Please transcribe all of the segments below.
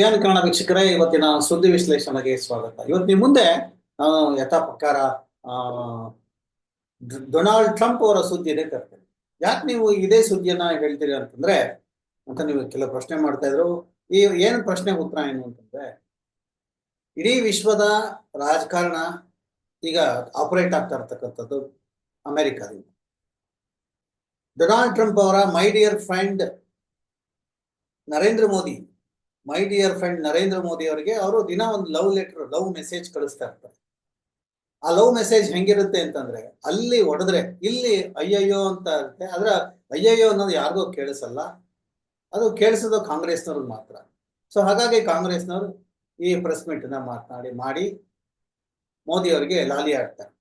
Peon Kannada ವೀಕ್ಷಕರೇ, ಇವತ್ತಿನ ಸುದ್ದಿ ವಿಶ್ಲೇಷಣೆಗೆ ಸ್ವಾಗತ. ಇವತ್ತಿನ ಮುಂದೆ ನಾನು ಯಥಾ ಪ್ರಕಾರ ಡೊನಾಲ್ಡ್ ಟ್ರಂಪ್ ಅವರ ಸುದ್ದಿನೇ ತರ್ತೇನೆ ಯಾಕೆ ನೀವು ಇದೇ ಸುದ್ದಿಯನ್ನ ಹೇಳ್ತೀರಿ ಅಂತಂದ್ರೆ, ಅಂತ ನೀವು ಕೆಲವು ಪ್ರಶ್ನೆ ಮಾಡ್ತಾ ಇದ್ರು. ಈ ಏನು ಪ್ರಶ್ನೆ ಉತ್ತರ ಏನು ಅಂತಂದ್ರೆ, ಇಡೀ ವಿಶ್ವದ ರಾಜಕಾರಣ ಈಗ ಆಪರೇಟ್ ಆಗ್ತಾ ಇರ್ತಕ್ಕಂಥದ್ದು ಅಮೆರಿಕದಿಂದ. ಡೊನಾಲ್ಡ್ ಟ್ರಂಪ್ ಅವರ my dear friend Narendra Modi. My dear friend Narendra Modi ಅವರಿಗೆ ಅವರು ದಿನ ಒಂದು ಲವ್ ಲೆಟರ್ ಲವ್ ಮೆಸೇಜ್ ಕಳಿಸ್ತಾ ಇರ್ತಾರೆ. ಆ ಲವ್ ಮೆಸೇಜ್ ಹೆಂಗಿರುತ್ತೆ ಅಂತಂದ್ರೆ, ಅಲ್ಲಿ ಹೊಡೆದ್ರೆ, ಇಲ್ಲಿ ಅಯ್ಯಯ್ಯೋ ಅಂತ ಇರುತ್ತೆ, ಆದ್ರೆ ಅಯ್ಯಯ್ಯೋ ಅನ್ನೋದು ಯಾರಿಗೂ ಕೇಳಿಸಲ್ಲ. ಅದು ಕೇಳಿಸೋದು ಕಾಂಗ್ರೆಸ್ನವ್ರಿಗೆ ಮಾತ್ರ. ಸೊ ಹಾಗಾಗಿ ಕಾಂಗ್ರೆಸ್ನವರು ಈ ಪ್ರೆಸ್ ಮೀಟ್ನ ಮಾತನಾಡಿ, ಮಾಡಿ, ಮೋದಿ ಅವರಿಗೆ ಲಾಲಿ ಆಡ್ತಾರೆ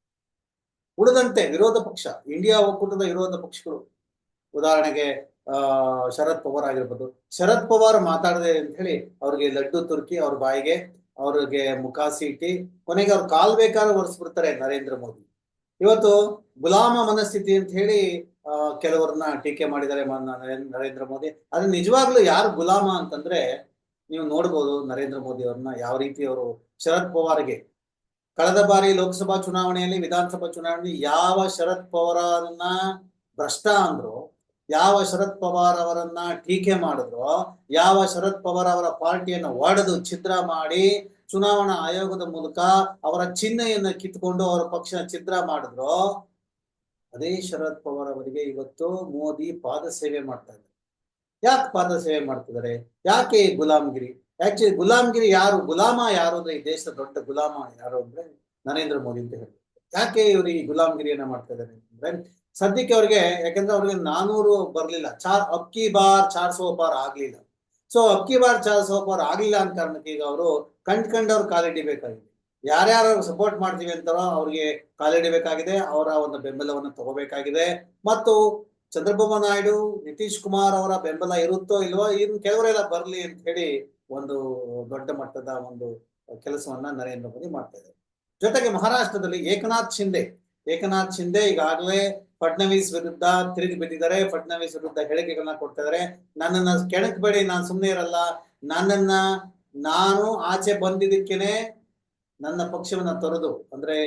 ಉಳಿದಂತೆ ವಿರೋಧ ಪಕ್ಷ ಇಂಡಿಯಾ ಒಕ್ಕೂಟದ ವಿರೋಧ ಪಕ್ಷಗಳು, ಉದಾಹರಣೆಗೆ ಶರದ್ ಪವಾರ್ ಆಗಿರ್ಬೋದು. ಶರದ್ ಪವಾರ್ ಮಾತಾಡದೆ ಅಂತ ಹೇಳಿ ಅವ್ರಿಗೆ ಲಡ್ಡು ತುರ್ಕಿ ಅವ್ರ ಬಾಯಿಗೆ ಅವ್ರಿಗೆ ಮುಖ ಸೀಟಿ, ಕೊನೆಗೆ ಅವ್ರು ಕಾಲ್ ಬೇಕಾದ್ರೆ ಒರೆಸ್ಬಿಡ್ತಾರೆ ನರೇಂದ್ರ ಮೋದಿ. ಇವತ್ತು ಗುಲಾಮ ಮನಸ್ಥಿತಿ ಅಂತ ಹೇಳಿ ಕೆಲವರನ್ನ ಟೀಕೆ ಮಾಡಿದ್ದಾರೆ ನರೇಂದ್ರ ನರೇಂದ್ರ ಮೋದಿ. ಆದ್ರೆ ನಿಜವಾಗ್ಲೂ ಯಾರು ಗುಲಾಮ ಅಂತಂದ್ರೆ ನೀವು ನೋಡ್ಬೋದು ನರೇಂದ್ರ ಮೋದಿ ಅವ್ರನ್ನ ಯಾವ ರೀತಿ ಅವರು ಶರದ್ ಪವಾರ್ಗೆ. ಕಳೆದ ಬಾರಿ ಲೋಕಸಭಾ ಚುನಾವಣೆಯಲ್ಲಿ, ವಿಧಾನಸಭಾ ಚುನಾವಣೆಯಲ್ಲಿ ಯಾವ ಶರದ್ ಪವಾರನ್ನ ಭ್ರಷ್ಟ ಅಂದ್ರು ಯಾವ ಶರದ್ ಪವಾರ್ ಅವರನ್ನ ಟೀಕೆ ಮಾಡಿದ್ರು, ಯಾವ ಶರದ್ ಪವಾರ್ ಅವರ ಪಾರ್ಟಿಯನ್ನ ಒಡೆದು ಛಿದ್ರ ಮಾಡಿ ಚುನಾವಣಾ ಆಯೋಗದ ಮೂಲಕ ಅವರ ಚಿಹ್ನೆಯನ್ನ ಕಿತ್ಕೊಂಡು ಅವರ ಪಕ್ಷ ಛಿದ್ರ ಮಾಡಿದ್ರು, ಅದೇ ಶರದ್ ಪವಾರ್ ಅವರಿಗೆ ಇವತ್ತು ಮೋದಿ ಪಾದ ಸೇವೆ ಮಾಡ್ತಾ ಇದ್ದಾರೆ. ಯಾಕೆ ಪಾದ ಸೇವೆ ಮಾಡ್ತಿದ್ದಾರೆ? ಯಾಕೆ ಗುಲಾಮ್ಗಿರಿ? ಆಕ್ಚುಲಿ ಗುಲಾಮ್ಗಿರಿ ಯಾರು? ಗುಲಾಮ ಯಾರು ಅಂದ್ರೆ ಈ ದೇಶದ ದೊಡ್ಡ ಗುಲಾಮ ಯಾರು ಅಂದ್ರೆ ನರೇಂದ್ರ ಮೋದಿ ಅಂತ ಹೇಳ್ತಾರೆ ಯಾಕೆ ಇವರು ಈ ಗುಲಾಮ್ಗಿರಿಯನ್ನ ಮಾಡ್ತಾ ಇದ್ದಾರೆ ಅಂತಂದ್ರೆ ಸದ್ಯಕ್ಕೆ ಅವ್ರಿಗೆ, ಯಾಕಂದ್ರೆ ಅವ್ರಿಗೆ ನಾನೂರು ಬರ್ಲಿಲ್ಲ. ಚಾರ್ ಅಕ್ಕಿ ಬಾರ್ ಚಾರ್ ಸೋ ಪಾರ್ ಆಗ್ಲಿಲ್ಲ. ಸೊ, ಅಕ್ಕಿ ಬಾರ್ ಚಾರ್ ಸೋ ಆಗಲಿಲ್ಲ ಆಗ್ಲಿಲ್ಲ ಅಂತ ಕಾರಣಕ್ಕೆ ಈಗ ಅವರು ಕಂಡ್ಕಂಡವ್ರು ಕಾಲಿಡಿಬೇಕಾಗಿದೆ. ಯಾರ್ಯಾರು ಸಪೋರ್ಟ್ ಮಾಡ್ತೀವಿ ಅಂತಾರೋ ಅವ್ರಿಗೆ ಕಾಲಿಡಬೇಕಾಗಿದೆ. ಅವರ ಒಂದು ಬೆಂಬಲವನ್ನು ತಗೋಬೇಕಾಗಿದೆ. ಮತ್ತು ಚಂದ್ರಬಾಬು ನಾಯ್ಡು, ನಿತೀಶ್ ಕುಮಾರ್ ಅವರ ಬೆಂಬಲ ಇರುತ್ತೋ ಇಲ್ವೋ, ಇನ್ ಕೆಲವರೆಲ್ಲ ಬರ್ಲಿ ಅಂತ ಹೇಳಿ ಒಂದು ದೊಡ್ಡ ಮಟ್ಟದ ಒಂದು ಕೆಲಸವನ್ನ ನರೇಂದ್ರ ಮೋದಿ ಮಾಡ್ತಾ ಇದ್ದಾರೆ. ಜೊತೆಗೆ ಮಹಾರಾಷ್ಟ್ರದಲ್ಲಿ ಏಕನಾಥ್ ಶಿಂದೆ ಏಕನಾಥ್ ಶಿಂದೆ ಈಗಾಗಲೇ ಫಡ್ನವೀಸ್ ವಿರುದ್ಧ ತಿರುಗಿ ಬಿದ್ದಿದ್ದಾರೆ. ಫಡ್ನವೀಸ್ ವಿರುದ್ಧ ಹೇಳಿಕೆಗಳನ್ನ ಕೊಡ್ತಾ ನನ್ನನ್ನ ಕೆಣಕ್ಬೇಡಿ ನಾನು ಸುಮ್ಮನೆ ಇರಲ್ಲ. ನನ್ನನ್ನ ನಾನು ಆಚೆ ಬಂದಿದ್ದಕ್ಕೇನೆ ನನ್ನ ಪಕ್ಷವನ್ನ ತೊರೆದು, ಅಂದ್ರೆ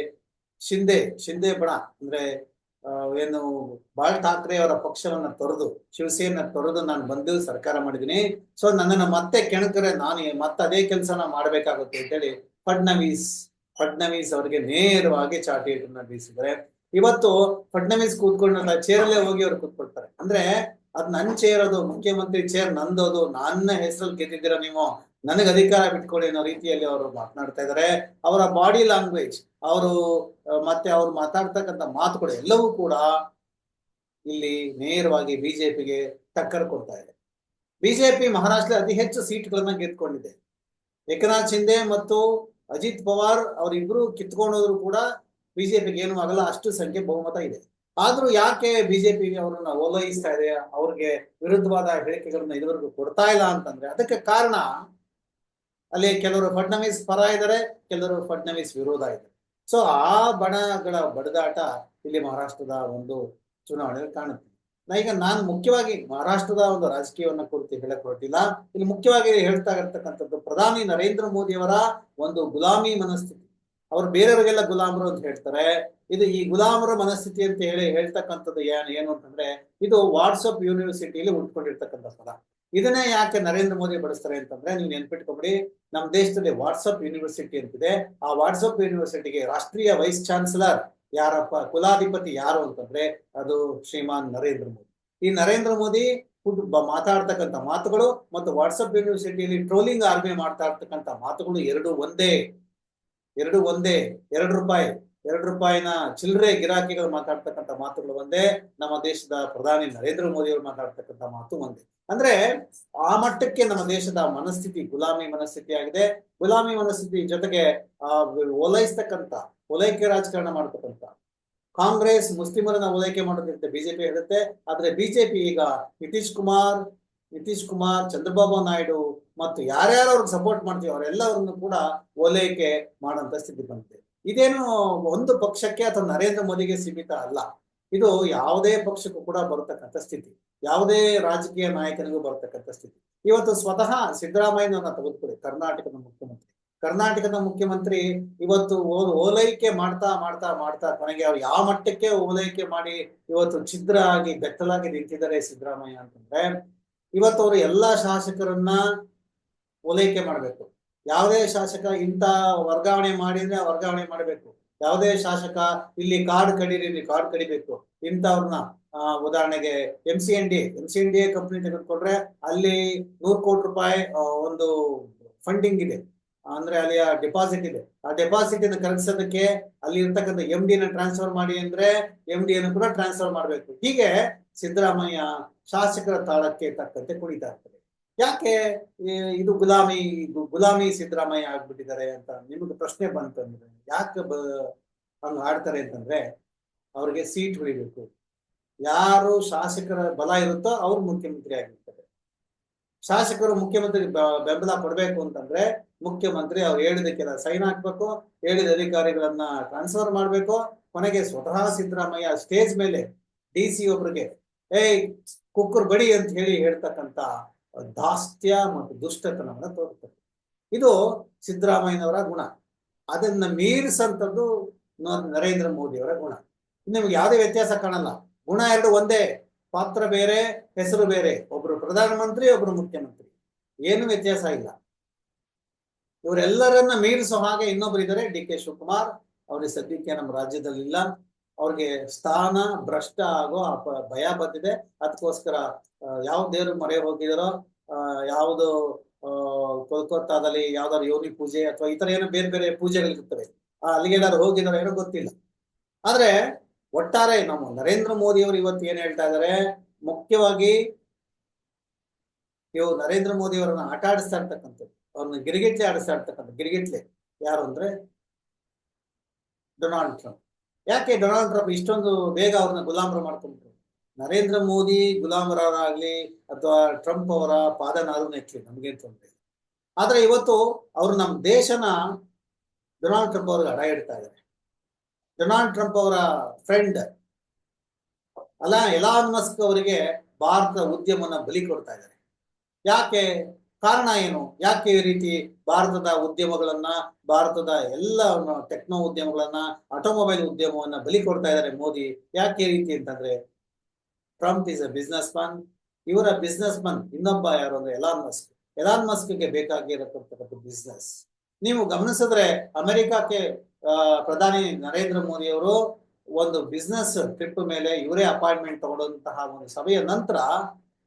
ಶಿಂದೆ ಶಿಂದೆ ಬಣ ಅಂದ್ರೆ ಏನು ಬಾಳ್ ಠಾಕ್ರೆ ಅವರ ಪಕ್ಷವನ್ನ ತೊರೆದು ಶಿವಸೇನ ತೊರೆದು ನಾನು ಬಂದು ಸರ್ಕಾರ ಮಾಡಿದೀನಿ ಸೊ ನನ್ನನ್ನ ಮತ್ತೆ ಕೆಣಕರೆ ನಾನು ಮತ್ತೆ ಅದೇ ಕೆಲಸನ ಮಾಡ್ಬೇಕಾಗುತ್ತೆ ಅಂತೇಳಿ ಫಡ್ನವೀಸ್ ಫಡ್ನವೀಸ್ ಅವರಿಗೆ ನೇರವಾಗಿ ಚಾಟಿಯನ್ನ ಬೀಸಿದ್ದಾರೆ. ಇವತ್ತು ಫಡ್ನವೀಸ್ ಕೂತ್ಕೊಂಡಲ್ಲ ಚೇರಲ್ಲೇ ಹೋಗಿ ಅವ್ರು ಕೂತ್ಕೊಳ್ತಾರೆ. ಅಂದ್ರೆ ಅದ್ ನನ್ ಚೇರ್ ಅದು, ಮುಖ್ಯಮಂತ್ರಿ ಚೇರ್ ನಂದೋದು ನನ್ನ ಹೆಸರಲ್ಲಿ ಗೆದ್ದಿದ್ದೀರಾ ನೀವು? ನನಗೆ ಅಧಿಕಾರ ಬಿಟ್ಕೊಳ್ಳಿ ಅನ್ನೋ ರೀತಿಯಲ್ಲಿ ಅವರು ಮಾತನಾಡ್ತಾ ಇದ್ದಾರೆ ಅವರ ಬಾಡಿ ಲ್ಯಾಂಗ್ವೇಜ್ ಅವರು ಮತ್ತೆ ಅವ್ರು ಮಾತಾಡ್ತಕ್ಕಂಥ ಮಾತುಗಳು ಎಲ್ಲವೂ ಕೂಡ ಇಲ್ಲಿ ನೇರವಾಗಿ ಬಿಜೆಪಿಗೆ ಟಕ್ಕರ್ ಕೊಡ್ತಾ ಇದೆ. ಬಿಜೆಪಿ ಮಹಾರಾಷ್ಟ್ರ ಅತಿ ಹೆಚ್ಚು ಸೀಟ್ಗಳನ್ನ ಗೆದ್ಕೊಂಡಿದೆ. ಏಕನಾಥ್ ಶಿಂದೆ ಮತ್ತು ಅಜಿತ್ ಪವಾರ್ ಅವರಿಬ್ರು ಕಿತ್ಕೊಂಡೋದ್ರು ಕೂಡ ಬಿಜೆಪಿಗೆ ಏನು ಆಗಲ್ಲ, ಅಷ್ಟು ಸಂಖ್ಯೆ ಬಹುಮತ ಇದೆ. ಆದ್ರೂ ಯಾಕೆ ಬಿಜೆಪಿ ಅವರನ್ನ ಓಲೈಸ್ತಾ ಇದೆ, ಅವ್ರಿಗೆ ವಿರುದ್ಧವಾದ ಹೇಳಿಕೆಗಳನ್ನ ಇದುವರೆಗೂ ಕೊಡ್ತಾ ಇಲ್ಲ ಅಂತಂದ್ರೆ ಅದಕ್ಕೆ ಕಾರಣ ಅಲ್ಲಿ ಕೆಲವರು ಫಡ್ನವೀಸ್ ಪರ ಇದ್ದಾರೆ, ಕೆಲವರು ಫಡ್ನವೀಸ್ ವಿರೋಧ ಇದೆ. ಸೊ ಆ ಬಣಗಳ ಬಡದಾಟ ಇಲ್ಲಿ ಮಹಾರಾಷ್ಟ್ರದ ಒಂದು ಚುನಾವಣೆಯಲ್ಲಿ ಕಾಣುತ್ತೆ. ಈಗ ನಾನು ಮುಖ್ಯವಾಗಿ ಮಹಾರಾಷ್ಟ್ರದ ಒಂದು ರಾಜಕೀಯವನ್ನ ಕುರಿತು ಹೇಳಕ್ ಹೊರಟಿಲ್ಲ ಇಲ್ಲಿ ಮುಖ್ಯವಾಗಿ ಹೇಳ್ತಾ ಇರ್ತಕ್ಕಂಥದ್ದು ಪ್ರಧಾನಿ ನರೇಂದ್ರ ಮೋದಿ ಅವರ ಒಂದು ಗುಲಾಮಿ ಮನಸ್ಥಿತಿ ಅವ್ರು ಬೇರೆಯವರಿಗೆಲ್ಲ ಗುಲಾಮರು ಅಂತ ಹೇಳ್ತಾರೆ. ಇದು ಈ ಗುಲಾಮರ ಮನಸ್ಥಿತಿ ಅಂತ ಹೇಳಿ ಹೇಳ್ತಕ್ಕಂಥದ್ದು ಏನು ಏನು ಅಂತಂದ್ರೆ, ಇದು ವಾಟ್ಸಪ್ ಯೂನಿವರ್ಸಿಟಿಯಲ್ಲಿ ಉಳ್ಕೊಂಡಿರ್ತಕ್ಕಂಥ ಪದ ಇದನ್ನೇ ಯಾಕೆ ನರೇಂದ್ರ ಮೋದಿ ಬಳಸ್ತಾರೆ ಅಂತಂದ್ರೆ, ನೀವು ನೆನ್ಪಿಟ್ಕೊಬಿಡಿ ನಮ್ಮ ದೇಶದಲ್ಲಿ ವಾಟ್ಸಪ್ ಯೂನಿವರ್ಸಿಟಿ ಅಂತಿದೆ. ಆ ವಾಟ್ಸಪ್ ಯೂನಿವರ್ಸಿಟಿಗೆ ರಾಷ್ಟ್ರೀಯ ವೈಸ್ ಚಾನ್ಸಲರ್ ಯಾರಪ್ಪ, ಕುಲಾಧಿಪತಿ ಯಾರು ಅಂತಂದ್ರೆ, ಅದು ಶ್ರೀಮಾನ್ ನರೇಂದ್ರ ಮೋದಿ. ಈ ನರೇಂದ್ರ ಮೋದಿ ಮಾತಾಡ್ತಕ್ಕಂಥ ಮಾತುಗಳು ಮತ್ತು ವಾಟ್ಸಪ್ ಯೂನಿವರ್ಸಿಟಿಯಲ್ಲಿ ಟ್ರೋಲಿಂಗ್ ಆರ್ಮಿ ಮಾಡ್ತಾ ಇರ್ತಕ್ಕಂಥ ಮಾತುಗಳು ಎರಡು ಒಂದೇ. ಎರಡು ಒಂದೇ, ಎರಡು ರೂಪಾಯಿ, ಎರಡು ರೂಪಾಯಿನ ಚಿಲ್ಲರೆ ಗಿರಾಕಿಗಳು ಮಾತಾಡ್ತಕ್ಕಂಥ ಮಾತುಗಳು ಒಂದೇ, ನಮ್ಮ ದೇಶದ ಪ್ರಧಾನಿ ನರೇಂದ್ರ ಮೋದಿ ಅವರು ಮಾತಾಡ್ತಕ್ಕಂಥ ಮಾತು ಒಂದೇ. ಅಂದ್ರೆ ಆ ಮಟ್ಟಕ್ಕೆ ನಮ್ಮ ದೇಶದ ಮನಸ್ಥಿತಿ, ಗುಲಾಮಿ ಮನಸ್ಥಿತಿ ಆಗಿದೆ. ಗುಲಾಮಿ ಮನಸ್ಥಿತಿ ಜೊತೆಗೆ, ಆ ಓಲೈಸ್ತಕ್ಕಂಥ ಓಲೈಕೆ ರಾಜಕಾರಣ ಮಾಡ್ತಕ್ಕಂಥ. ಕಾಂಗ್ರೆಸ್ ಮುಸ್ಲಿಮರನ್ನ ಓಲೈಕೆ ಮಾಡೋದಿರುತ್ತೆ ಬಿಜೆಪಿ ಹೇಳುತ್ತೆ ಆದ್ರೆ ಬಿಜೆಪಿ ಈಗ ನಿತೀಶ್ ಕುಮಾರ್ ನಿತೀಶ್ ಕುಮಾರ್, ಚಂದ್ರಬಾಬು ನಾಯ್ಡು ಮತ್ತು ಯಾರ್ಯಾರು ಅವ್ರಿಗೆ ಸಪೋರ್ಟ್ ಮಾಡ್ತೀವಿ ಅವರೆಲ್ಲವರನ್ನು ಕೂಡ ಓಲೈಕೆ ಮಾಡುವಂತ ಸ್ಥಿತಿ ಬಂದಿದೆ. ಇದೇನು ಒಂದು ಪಕ್ಷಕ್ಕೆ ಅಥವಾ ನರೇಂದ್ರ ಮೋದಿಗೆ ಸೀಮಿತ ಅಲ್ಲ. ಇದು ಯಾವುದೇ ಪಕ್ಷಕ್ಕೂ ಕೂಡ ಬರತಕ್ಕಂಥ ಸ್ಥಿತಿ. ಯಾವುದೇ ರಾಜಕೀಯ ನಾಯಕನಿಗೂ ಬರತಕ್ಕಂಥ ಸ್ಥಿತಿ. ಇವತ್ತು ಸ್ವತಃ ಸಿದ್ದರಾಮಯ್ಯನವನ್ನ ತೆಗೆದುಕೊಳ್ಳಿ, ಕರ್ನಾಟಕದ ಮುಖ್ಯಮಂತ್ರಿ. ಕರ್ನಾಟಕದ ಮುಖ್ಯಮಂತ್ರಿ ಇವತ್ತು ಓಲೈಕೆ ಮಾಡ್ತಾ ಮಾಡ್ತಾ ಮಾಡ್ತಾ ಕೊನೆಗೆ ಅವ್ರು ಯಾವ ಮಟ್ಟಕ್ಕೆ ಓಲೈಕೆ ಮಾಡಿ ಇವತ್ತು ಛಿದ್ರ ಆಗಿ ಬೆತ್ತಲಾಗಿ ನಿಂತಿದ್ದಾರೆ ಸಿದ್ದರಾಮಯ್ಯ ಅಂತಂದ್ರೆ ಇವತ್ತು ಅವರು ಎಲ್ಲಾ ಶಾಸಕರನ್ನ ಓಲೈಕೆ ಮಾಡಬೇಕು. ಯಾವುದೇ ಶಾಸಕ ಇಂಥ ವರ್ಗಾವಣೆ ಮಾಡಿದ್ರೆ ವರ್ಗಾವಣೆ ಮಾಡಬೇಕು. ಯಾವುದೇ ಶಾಸಕ ಇಲ್ಲಿ ಕಾರ್ಡ್ ಕಡೀರಿ ಇಲ್ಲಿ ಕಾರ್ಡ್ ಕಡಿಬೇಕು. ಇಂಥವ್ರನ್ನ ಆ, ಉದಾಹರಣೆಗೆ M C N D M C N D company ತೆಗೆದುಕೊಂಡ್ರೆ ಅಲ್ಲಿ ನೂರು ಕೋಟಿ ರೂಪಾಯಿ ಆ, ಒಂದು ಫಂಡಿಂಗ್ ಇದೆ. ಅಂದ್ರೆ ಅಲ್ಲಿ ಡೆಪಾಸಿಟ್ ಇದೆ. ಆ ಡೆಪಾಸಿಟ್ ಅನ್ನು ಕರಗಿಸೋದಕ್ಕೆ ಅಲ್ಲಿ ಇರ್ತಕ್ಕಂಥ ಎಂ ಡಿ ನ ಟ್ರಾನ್ಸ್ಫರ್ ಮಾಡಿ ಅಂದ್ರೆ ಎಂ ಡಿ ಅನ್ನು ಕೂಡ ಟ್ರಾನ್ಸ್ಫರ್ ಮಾಡಬೇಕು. ಹೀಗೆ ಸಿದ್ದರಾಮಯ್ಯ ಶಾಸಕರ ತಾಳಕ್ಕೆ ತಕ್ಕಂತೆ ಕುಣಿತಾ ಇರ್ತದೆ ಯಾಕೆ ಇದು ಗುಲಾಮಿ ಗುಲಾಮಿ ಸಿದ್ದರಾಮಯ್ಯ ಆಗ್ಬಿಟ್ಟಿದ್ದಾರೆ ಅಂತ ನಿಮಗೆ ಪ್ರಶ್ನೆ ಬಂತಂದ್ರೆ, ಯಾಕೆ ಬ ಹಂಗ ಆಡ್ತಾರೆ ಅಂತಂದ್ರೆ, ಅವ್ರಿಗೆ ಸೀಟ್ ಹೊಡಿಬೇಕು ಯಾರು ಶಾಸಕರ ಬಲ ಇರುತ್ತೋ ಅವ್ರು ಮುಖ್ಯಮಂತ್ರಿ ಆಗಿರ್ತಾರೆ. ಶಾಸಕರು ಮುಖ್ಯಮಂತ್ರಿ ಬೆಂಬಲ ಕೊಡ್ಬೇಕು ಅಂತಂದ್ರೆ, ಮುಖ್ಯಮಂತ್ರಿ ಅವ್ರು ಹೇಳಿದಕ್ಕೆಲ್ಲ ಸೈನ್ ಹಾಕ್ಬೇಕು, ಹೇಳಿದ ಅಧಿಕಾರಿಗಳನ್ನ ಟ್ರಾನ್ಸ್ಫರ್ ಮಾಡ್ಬೇಕು, ಕೊನೆಗೆ ಸ್ವತಃ ಸಿದ್ದರಾಮಯ್ಯ ಸ್ಟೇಜ್ ಮೇಲೆ ಡಿ ಸಿ ಒಬ್ರಿಗೆ, ಏಯ್ ಕುಕ್ಕರ್ ಬಡಿ ಅಂತ ಹೇಳಿ ಹೇಳ್ತಕ್ಕಂತ ದಾಸ್ತ್ಯ ಮತ್ತು ದುಷ್ಟತನವನ್ನು ತೋರುತ್ತದೆ ಇದು ಸಿದ್ದರಾಮಯ್ಯನವರ ಗುಣ. ಅದನ್ನ ಮೀರಿಸಂತದ್ದು ನರೇಂದ್ರ ಮೋದಿಯವರ ಗುಣ. ನಿಮ್ಗೆ ಯಾವುದೇ ವ್ಯತ್ಯಾಸ ಕಾಣಲ್ಲ. ಗುಣ ಎರಡು ಒಂದೇ. ಪಾತ್ರ ಬೇರೆ, ಹೆಸರು ಬೇರೆ. ಒಬ್ರು ಪ್ರಧಾನಮಂತ್ರಿ, ಒಬ್ರು ಮುಖ್ಯಮಂತ್ರಿ. ಏನು ವ್ಯತ್ಯಾಸ ಇಲ್ಲ. ಇವರೆಲ್ಲರನ್ನ ಮೀರಿಸೋ ಹಾಗೆ ಇನ್ನೊಬ್ರು ಇದ್ದಾರೆ ಡಿ ಕೆ ಶಿವಕುಮಾರ್. ಅವ್ರಿಗೆ ಸದ್ಯಕ್ಕೆ ನಮ್ಮ ರಾಜ್ಯದಲ್ಲಿ ಇಲ್ಲ ಅವ್ರಿಗೆ ಸ್ಥಾನ, ಭ್ರಷ್ಟ ಆಗೋ ಭಯ ಬಂದಿದೆ. ಅದಕ್ಕೋಸ್ಕರ ಯಾವ ದೇವ್ರ ಮೊರೆ ಹೋಗಿದಾರೋ ಯಾವುದು ಕೋಲ್ಕತ್ತಾದಲ್ಲಿ ಯಾವ್ದಾದ್ರು ಯೋನಿ ಪೂಜೆ ಅಥವಾ ಈ ತರ ಏನೋ ಬೇರೆ ಬೇರೆ ಪೂಜೆಗಳಿರ್ತವೆ ಅಲ್ಲಿಗೆ ಏನಾದ್ರು ಹೋಗಿದಾರೋ ಏನೋ ಗೊತ್ತಿಲ್ಲ. ಆದ್ರೆ, ಒಟ್ಟಾರೆ ನಮ್ಮ ನರೇಂದ್ರ ಮೋದಿ ಅವರು ಇವತ್ತು ಏನ್ ಹೇಳ್ತಾ ಇದಾರೆ, ಮುಖ್ಯವಾಗಿ ಇವು ನರೇಂದ್ರ ಮೋದಿ ಅವರನ್ನ ಆಟ ಆಡಿಸ್ತಾ ಇರ್ತಕ್ಕಂಥದ್ದು. ಅವ್ರನ್ನ ಗಿರಿಗಿಟ್ಲೆ ಆಡಿಸ್ತಾ ಇರ್ತಕ್ಕಂಥ ಗಿರಿಗಿಟ್ಲೆ ಯಾರು ಅಂದ್ರೆ, ಡೊನಾಲ್ಡ್ ಟ್ರಂಪ್. ಯಾಕೆ ಡೊನಾಲ್ಡ್ ಟ್ರಂಪ್ ಇಷ್ಟೊಂದು ಬೇಗ ಅವ್ರನ್ನ ಗುಲಾಮರ ಮಾಡ್ಕೊಂಡ್ರು? ನರೇಂದ್ರ ಮೋದಿ ಗುಲಾಮರಾಗ್ಲಿ ಅಥವಾ ಟ್ರಂಪ್ ಅವರ ಪಾದನಾರು ನೆಚ್ಚಿ ನಮಗೇನ್ ತೊಂದರೆ. ಆದ್ರೆ ಇವತ್ತು ಅವರು ನಮ್ಮ ದೇಶನ ಡೊನಾಲ್ಡ್ ಟ್ರಂಪ್ ಅವ್ರಿಗೆ ಅಡ ಇಡ್ತಾ ಇದ್ದಾರೆ ಡೊನಾಲ್ಡ್ ಟ್ರಂಪ್ ಅವರ ಫ್ರೆಂಡ್ ಅಲ್ಲ ಎಲಾನ್ ಮಸ್ಕ್ ಅವರಿಗೆ ಭಾರತ ಉದ್ಯಮನ ಬಲಿ ಕೊಡ್ತಾ ಇದ್ದಾರೆ ಯಾಕೆ? ಕಾರಣ ಏನು? ಯಾಕೆ ಈ ರೀತಿ ಭಾರತದ ಉದ್ಯಮಗಳನ್ನ, ಭಾರತದ ಎಲ್ಲ ಟೆಕ್ನೋ ಉದ್ಯಮಗಳನ್ನ, ಆಟೋಮೊಬೈಲ್ ಉದ್ಯಮವನ್ನ ಬಲಿ ಕೊಡ್ತಾ ಇದ್ದಾರೆ ಮೋದಿ, ಯಾಕೆ ರೀತಿ ಅಂತಂದ್ರೆ, Trump is a businessman ಇವರ ಬಿಸ್ನೆಸ್ ಮನ್ ಇನ್ನೊಬ್ಬ ಯಾರು ಅಂದ್ರೆ ಎಲಾನ್ ಮಸ್ಕ್ ಎಲಾನ್ ಮಸ್ಕ್ಗೆ ಬೇಕಾಗಿರತಕ್ಕಂಥದ್ದು ಬಿಸ್ನೆಸ್ ನೀವು ಗಮನಿಸಿದ್ರೆ ಅಮೆರಿಕಕ್ಕೆ ಪ್ರಧಾನಿ ನರೇಂದ್ರ ಮೋದಿ ಅವರು ಒಂದು ಬಿಸ್ನೆಸ್ ಟ್ರಿಪ್ ಮೇಲೆ ಇವರೇ ಅಪಾಯಿಂಟ್ಮೆಂಟ್ ತಗೊಂಡಂತಹ ಒಂದು ಸಭೆಯ ನಂತರ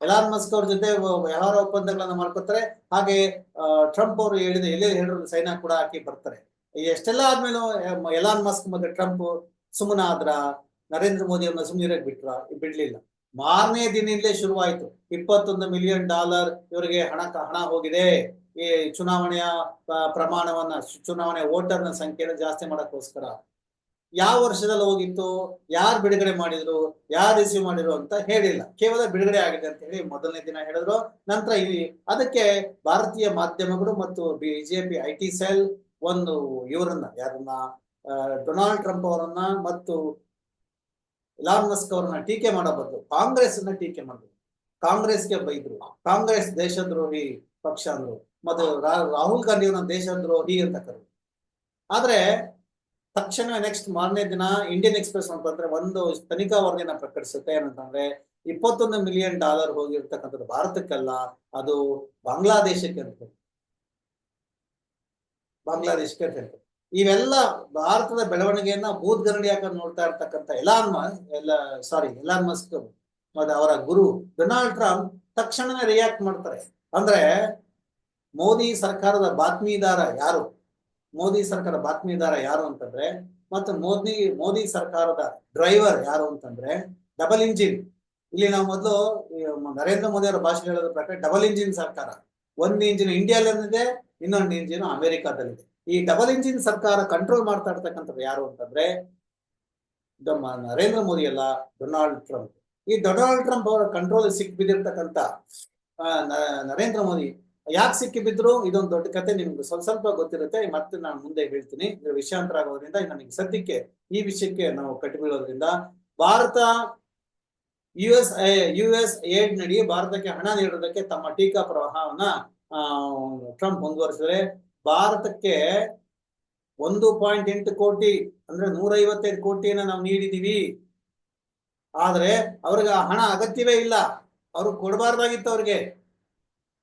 ಎಲಾನ್ ಮಸ್ಕ್ ಅವ್ರ ಜೊತೆ ವ್ಯವಹಾರ ಒಪ್ಪಂದಗಳನ್ನ ಮಾಡ್ಕೊತಾರೆ, ಹಾಗೆ ಟ್ರಂಪ್ ಅವರು ಹೇಳಿದ ಎಲ್ಲೇ ಹೇಳಿದ್ರು ಸೈನಾ ಕೂಡ ಹಾಕಿ ಬರ್ತಾರೆ. ಎಷ್ಟೆಲ್ಲ ಆದ್ಮೇಲೂ ಎಲಾನ್ ಮಸ್ಕ್ ಮತ್ತೆ ಟ್ರಂಪ್ ಸುಮ್ಮನ ಆದ್ರ ನರೇಂದ್ರ ಮೋದಿ ಅವ್ರನ್ನ ಸುಮ್ಮನೆ ಬಿಟ್ರ? ಬಿಡ್ಲಿಲ್ಲ. ಮಾರನೇ ದಿನದಿಂದಲೇ ಶುರುವಾಯ್ತು. ಇಪ್ಪತ್ತೊಂದು ಮಿಲಿಯನ್ ಡಾಲರ್ ಇವರಿಗೆ ಹಣ ಹಣ ಹೋಗಿದೆ. ಈ ಚುನಾವಣೆಯ ಪ್ರಮಾಣವನ್ನ ಚುನಾವಣೆ ವೋಟರ್ನ ಸಂಖ್ಯೆನ ಜಾಸ್ತಿ ಮಾಡಕ್ಕೋಸ್ಕರ. ಯಾವ ವರ್ಷದಲ್ಲಿ ಹೋಗಿತ್ತು, ಯಾರು ಬಿಡುಗಡೆ ಮಾಡಿದ್ರು, ಯಾರು ರಿಸೀವ್ ಮಾಡಿದ್ರು ಅಂತ ಹೇಳಿಲ್ಲ. ಕೇವಲ ಬಿಡುಗಡೆ ಆಗಿದೆ ಅಂತ ಹೇಳಿ ಮೊದಲನೇ ದಿನ ಹೇಳಿದ್ರು. ನಂತರ ಈ ಅದಕ್ಕೆ ಭಾರತೀಯ ಮಾಧ್ಯಮಗಳು ಮತ್ತು ಬಿಜೆಪಿ ಐ ಟಿ ಸೆಲ್ ಒಂದು ಇವರನ್ನ, ಯಾರನ್ನ ಡೊನಾಲ್ಡ್ ಟ್ರಂಪ್ ಅವರನ್ನ ಮತ್ತು ಇಲಾನ್ ಮಸ್ಕ್ ಅವರನ್ನ ಟೀಕೆ ಮಾಡೋ ಕಾಂಗ್ರೆಸ್ ಅನ್ನ ಟೀಕೆ ಮಾಡಿದ್ರು. ಕಾಂಗ್ರೆಸ್ಗೆ ಬೈದ್ರು. ಕಾಂಗ್ರೆಸ್ ದೇಶದ್ರೋಹಿ ಪಕ್ಷ ಅಂದ್ರು. ಮತ್ತು ರಾಹುಲ್ ಗಾಂಧಿ ಅವರನ್ನ ದೇಶದ್ರೋಹಿ ಅಂತ ಕರೆದ್ರು. ಆದ್ರೆ ತಕ್ಷಣ ನೆಕ್ಸ್ಟ್ ಮಾರನೇ ದಿನ ಇಂಡಿಯನ್ ಎಕ್ಸ್ಪ್ರೆಸ್ ಅಂತ ಬಂದ್ರೆ ಒಂದು ತನಿಖಾ ವರದಿನ ಪ್ರಕಟಿಸುತ್ತೆ ಏನಂತಂದ್ರೆ ಇಪ್ಪತ್ತೊಂದು ಮಿಲಿಯನ್ ಡಾಲರ್ ಹೋಗಿರ್ತಕ್ಕಂಥದ್ದು ಭಾರತಕ್ಕಲ್ಲ, ಅದು ಬಾಂಗ್ಲಾದೇಶಕ್ಕೆ ಅಂತ ಬಾಂಗ್ಲಾದೇಶಕ್ಕೆ ಅಂತ ಹೇಳ್ತಾರೆ. ಇವೆಲ್ಲ ಭಾರತದ ಬೆಳವಣಿಗೆಯನ್ನ ಭೂತ್ಗರಣಿ ಹಾಕೊಂಡು ನೋಡ್ತಾ ಇರ್ತಕ್ಕಂಥ ಎಲಾನ್ ಎಲ್ಲ ಸಾರಿ ಎಲಾನ್ ಮಸ್ಕ್ ಮತ್ತೆ ಅವರ ಗುರು ಡೊನಾಲ್ಡ್ ಟ್ರಂಪ್ ತಕ್ಷಣನೇ ರಿಯಾಕ್ಟ್ ಮಾಡ್ತಾರೆ. ಅಂದ್ರೆ ಮೋದಿ ಸರ್ಕಾರದ ಬಾತ್ಮೀದಾರ ಯಾರು? ಮೋದಿ ಸರ್ಕಾರ ಬಾತ್ಮೀದಾರ ಯಾರು ಅಂತಂದ್ರೆ, ಮತ್ತು ಮೋದಿ ಮೋದಿ ಸರ್ಕಾರದ ಡ್ರೈವರ್ ಯಾರು ಅಂತಂದ್ರೆ ಡಬಲ್ ಇಂಜಿನ್ ಇಲ್ಲಿ ನಾವು ಮೊದಲು ನರೇಂದ್ರ ಮೋದಿ ಅವರ ಭಾಷೆ ಹೇಳೋದ್ರ ಪ್ರಕಾರ ಡಬಲ್ ಇಂಜಿನ್ ಸರ್ಕಾರ. ಒಂದು ಇಂಜಿನ್ ಇಂಡಿಯಾದಲ್ಲಿದೆ, ಇನ್ನೊಂದು ಇಂಜಿನ್ ಅಮೆರಿಕಾದಲ್ಲಿದೆ. ಈ ಡಬಲ್ ಇಂಜಿನ್ ಸರ್ಕಾರ ಕಂಟ್ರೋಲ್ ಮಾಡ್ತಾ ಇರ್ತಕ್ಕಂಥದ್ದು ಯಾರು ಅಂತಂದ್ರೆ ನಮ್ಮ ನರೇಂದ್ರ ಮೋದಿ ಅಲ್ಲ, ಡೊನಾಲ್ಡ್ ಟ್ರಂಪ್. ಈ ಡೊನಾಲ್ಡ್ ಟ್ರಂಪ್ ಅವರ ಕಂಟ್ರೋಲ್ ಸಿಕ್ಕಿ ಬಿದ್ದಿರ್ತಕ್ಕಂಥ ನರೇಂದ್ರ ಮೋದಿ ಯಾಕೆ ಸಿಕ್ಕಿ ಬಿದ್ರು ಇದೊಂದು ದೊಡ್ಡ ಕತೆ, ನಿಮ್ಗೆ ಸ್ವಲ್ಪ ಸ್ವಲ್ಪ ಗೊತ್ತಿರುತ್ತೆ. ಮತ್ತೆ ನಾನು ಮುಂದೆ ಹೇಳ್ತೀನಿ. ವಿಷಯಾಂತರ ಆಗೋದ್ರಿಂದ ನನಗೆ ಸದ್ಯಕ್ಕೆ ಈ ವಿಷಯಕ್ಕೆ ನಾವು ಕಟ್ಟಿಬೀಳೋದ್ರಿಂದ Bharat U S U S aid ನಡಿ, ಭಾರತಕ್ಕೆ ಹಣ ನೀಡೋದಕ್ಕೆ ತಮ್ಮ ಟೀಕಾ ಪ್ರವಾಹವನ್ನ ಟ್ರಂಪ್ ಮುಂದುವರಿಸಿದರೆ ಭಾರತಕ್ಕೆ ಒಂದು ಪಾಯಿಂಟ್ ಎಂಟು ಕೋಟಿ, ಅಂದ್ರೆ ನೂರ ಐವತ್ತೈದು ಕೋಟಿಯನ್ನ ನಾವು ನೀಡಿದೀವಿ. ಆದ್ರೆ ಅವ್ರಿಗೆ ಆ ಹಣ ಅಗತ್ಯವೇ ಇಲ್ಲ. ಅವ್ರು ಕೊಡಬಾರ್ದಾಗಿತ್ತು ಅವ್ರಿಗೆ.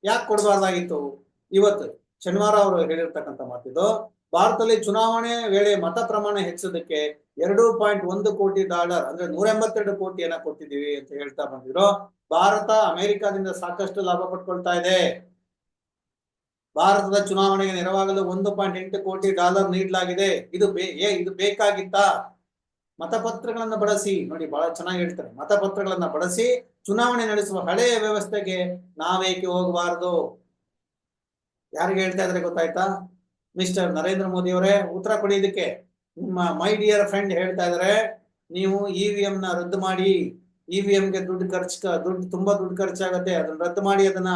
ಯಾಕೆ ಕೊಡಬಾರ್ದಾಗಿತ್ತು? ಇವತ್ತು ಶನಿವಾರ ಅವರು ಹೇಳಿರ್ತಕ್ಕಂಥ ಮಾತಿದ್ದು ಭಾರತದಲ್ಲಿ ಚುನಾವಣೆ ವೇಳೆ ಮತ ಪ್ರಮಾಣ ಹೆಚ್ಚೋದಕ್ಕೆ ಎರಡು ಪಾಯಿಂಟ್ ಒಂದು ಕೋಟಿ ಡಾಲರ್, ಅಂದ್ರೆ ನೂರ ಎಂಬತ್ತೆರಡು ಕೋಟಿಯನ್ನ ಕೊಟ್ಟಿದ್ದೀವಿ ಅಂತ ಹೇಳ್ತಾ ಬಂದಿದ್ರು. ಭಾರತ ಅಮೆರಿಕಾದಿಂದ ಸಾಕಷ್ಟು ಲಾಭ ಪಡ್ಕೊಳ್ತಾ ಇದೆ. ಭಾರತದ ಚುನಾವಣೆಗೆ ನೆರವಾಗಲು ಒಂದು ಪಾಯಿಂಟ್ ಎಂಟು ಕೋಟಿ ಡಾಲರ್ ನೀಡಲಾಗಿದೆ. ಇದು ಬೇ ಇದು ಬೇಕಾಗಿತ್ತಾ? ಮತಪತ್ರಗಳನ್ನ ಬಳಸಿ, ನೋಡಿ ಬಹಳ ಚೆನ್ನಾಗಿ ಹೇಳ್ತಾರೆ. ಮತಪತ್ರಗಳನ್ನ ಬಳಸಿ ಚುನಾವಣೆ ನಡೆಸುವ ಹಳೆಯ ವ್ಯವಸ್ಥೆಗೆ ನಾವೇಕೆ ಹೋಗಬಾರದು? ಯಾರಿಗೆ ಹೇಳ್ತಾ ಇದ್ರೆ ಗೊತ್ತಾಯ್ತಾ? ಮಿಸ್ಟರ್ ನರೇಂದ್ರ ಮೋದಿ ಅವರೇ ಉತ್ತರ ಕೊಡಿ ಇದಕ್ಕೆ ನಿಮ್ಮ ಮೈ ಡಿಯರ್ ಫ್ರೆಂಡ್ ಹೇಳ್ತಾ ಇದಾರೆ ನೀವು ಇ ವಿ ಎಂ ನ ರದ್ದು ಮಾಡಿ. ಇ ವಿ ಗೆ ದುಡ್ಡು ಖರ್ಚು, ದುಡ್ಡು ತುಂಬಾ ದುಡ್ಡು ಖರ್ಚಾಗತ್ತೆ, ಅದನ್ನ ರದ್ದು ಮಾಡಿ ಅದನ್ನ.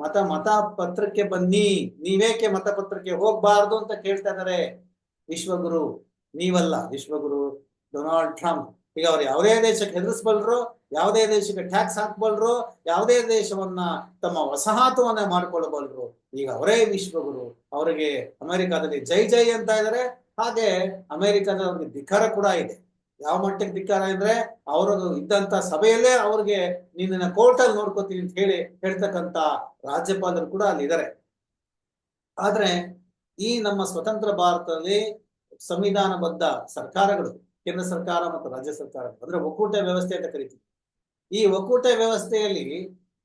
ಮತ ಮತ ಪತ್ರಕ್ಕೆ ಬನ್ನಿ. ನೀವೇಕೆ ಮತಪತ್ರಕ್ಕೆ ಹೋಗ್ಬಾರ್ದು ಅಂತ ಕೇಳ್ತಾ ಇದ್ದಾರೆ? ವಿಶ್ವಗುರು, ನೀವಲ್ಲ ವಿಶ್ವಗುರು. ಡೊನಾಲ್ಡ್ ಟ್ರಂಪ್ ಈಗ ಅವ್ರು ಯಾವುದೇ ದೇಶಕ್ಕೆ ಹೆದರಿಸಬಲ್ರು, ಯಾವುದೇ ದೇಶಕ್ಕೆ ಟ್ಯಾಕ್ಸ್ ಹಾಕಬಲ್ರು, ಯಾವುದೇ ದೇಶವನ್ನ ತಮ್ಮ ವಸಾಹತವನ್ನ ಮಾಡ್ಕೊಳ್ಬಲ್ರು, ಈಗ ಅವರೇ ವಿಶ್ವಗುರು. ಅವರಿಗೆ ಅಮೆರಿಕಾದಲ್ಲಿ ಜೈ ಜೈ ಅಂತ ಇದ್ದಾರೆ ಹಾಗೆ ಅಮೆರಿಕದ ಅವ್ರಿಗೆ ಧಿಕ್ಕಾರ ಕೂಡ ಇದೆ. ಯಾವ ಮಟ್ಟಕ್ಕೆ ಧಿಕ್ಕಾರ ಅಂದ್ರೆ ಅವರು ಇದ್ದಂತ ಸಭೆಯಲ್ಲೇ ಅವ್ರಿಗೆ ನಿನ್ನ ಕೋರ್ಟಲ್ಲಿ ನೋಡ್ಕೋತೀನಿ ಅಂತ ಹೇಳಿ ಹೇಳ್ತಕ್ಕಂತ ರಾಜ್ಯಪಾಲರು ಕೂಡ ಅಲ್ಲಿ ಇದ್ದಾರೆ ಆದ್ರೆ ಈ ನಮ್ಮ ಸ್ವತಂತ್ರ ಭಾರತದಲ್ಲಿ ಸಂವಿಧಾನಬದ್ಧ ಸರ್ಕಾರಗಳು ಕೇಂದ್ರ ಸರ್ಕಾರ ಮತ್ತು ರಾಜ್ಯ ಸರ್ಕಾರ ಅಂದ್ರೆ ಒಕ್ಕೂಟ ವ್ಯವಸ್ಥೆ ಅಂತ ಕರಿತೀವಿ. ಈ ಒಕ್ಕೂಟ ವ್ಯವಸ್ಥೆಯಲ್ಲಿ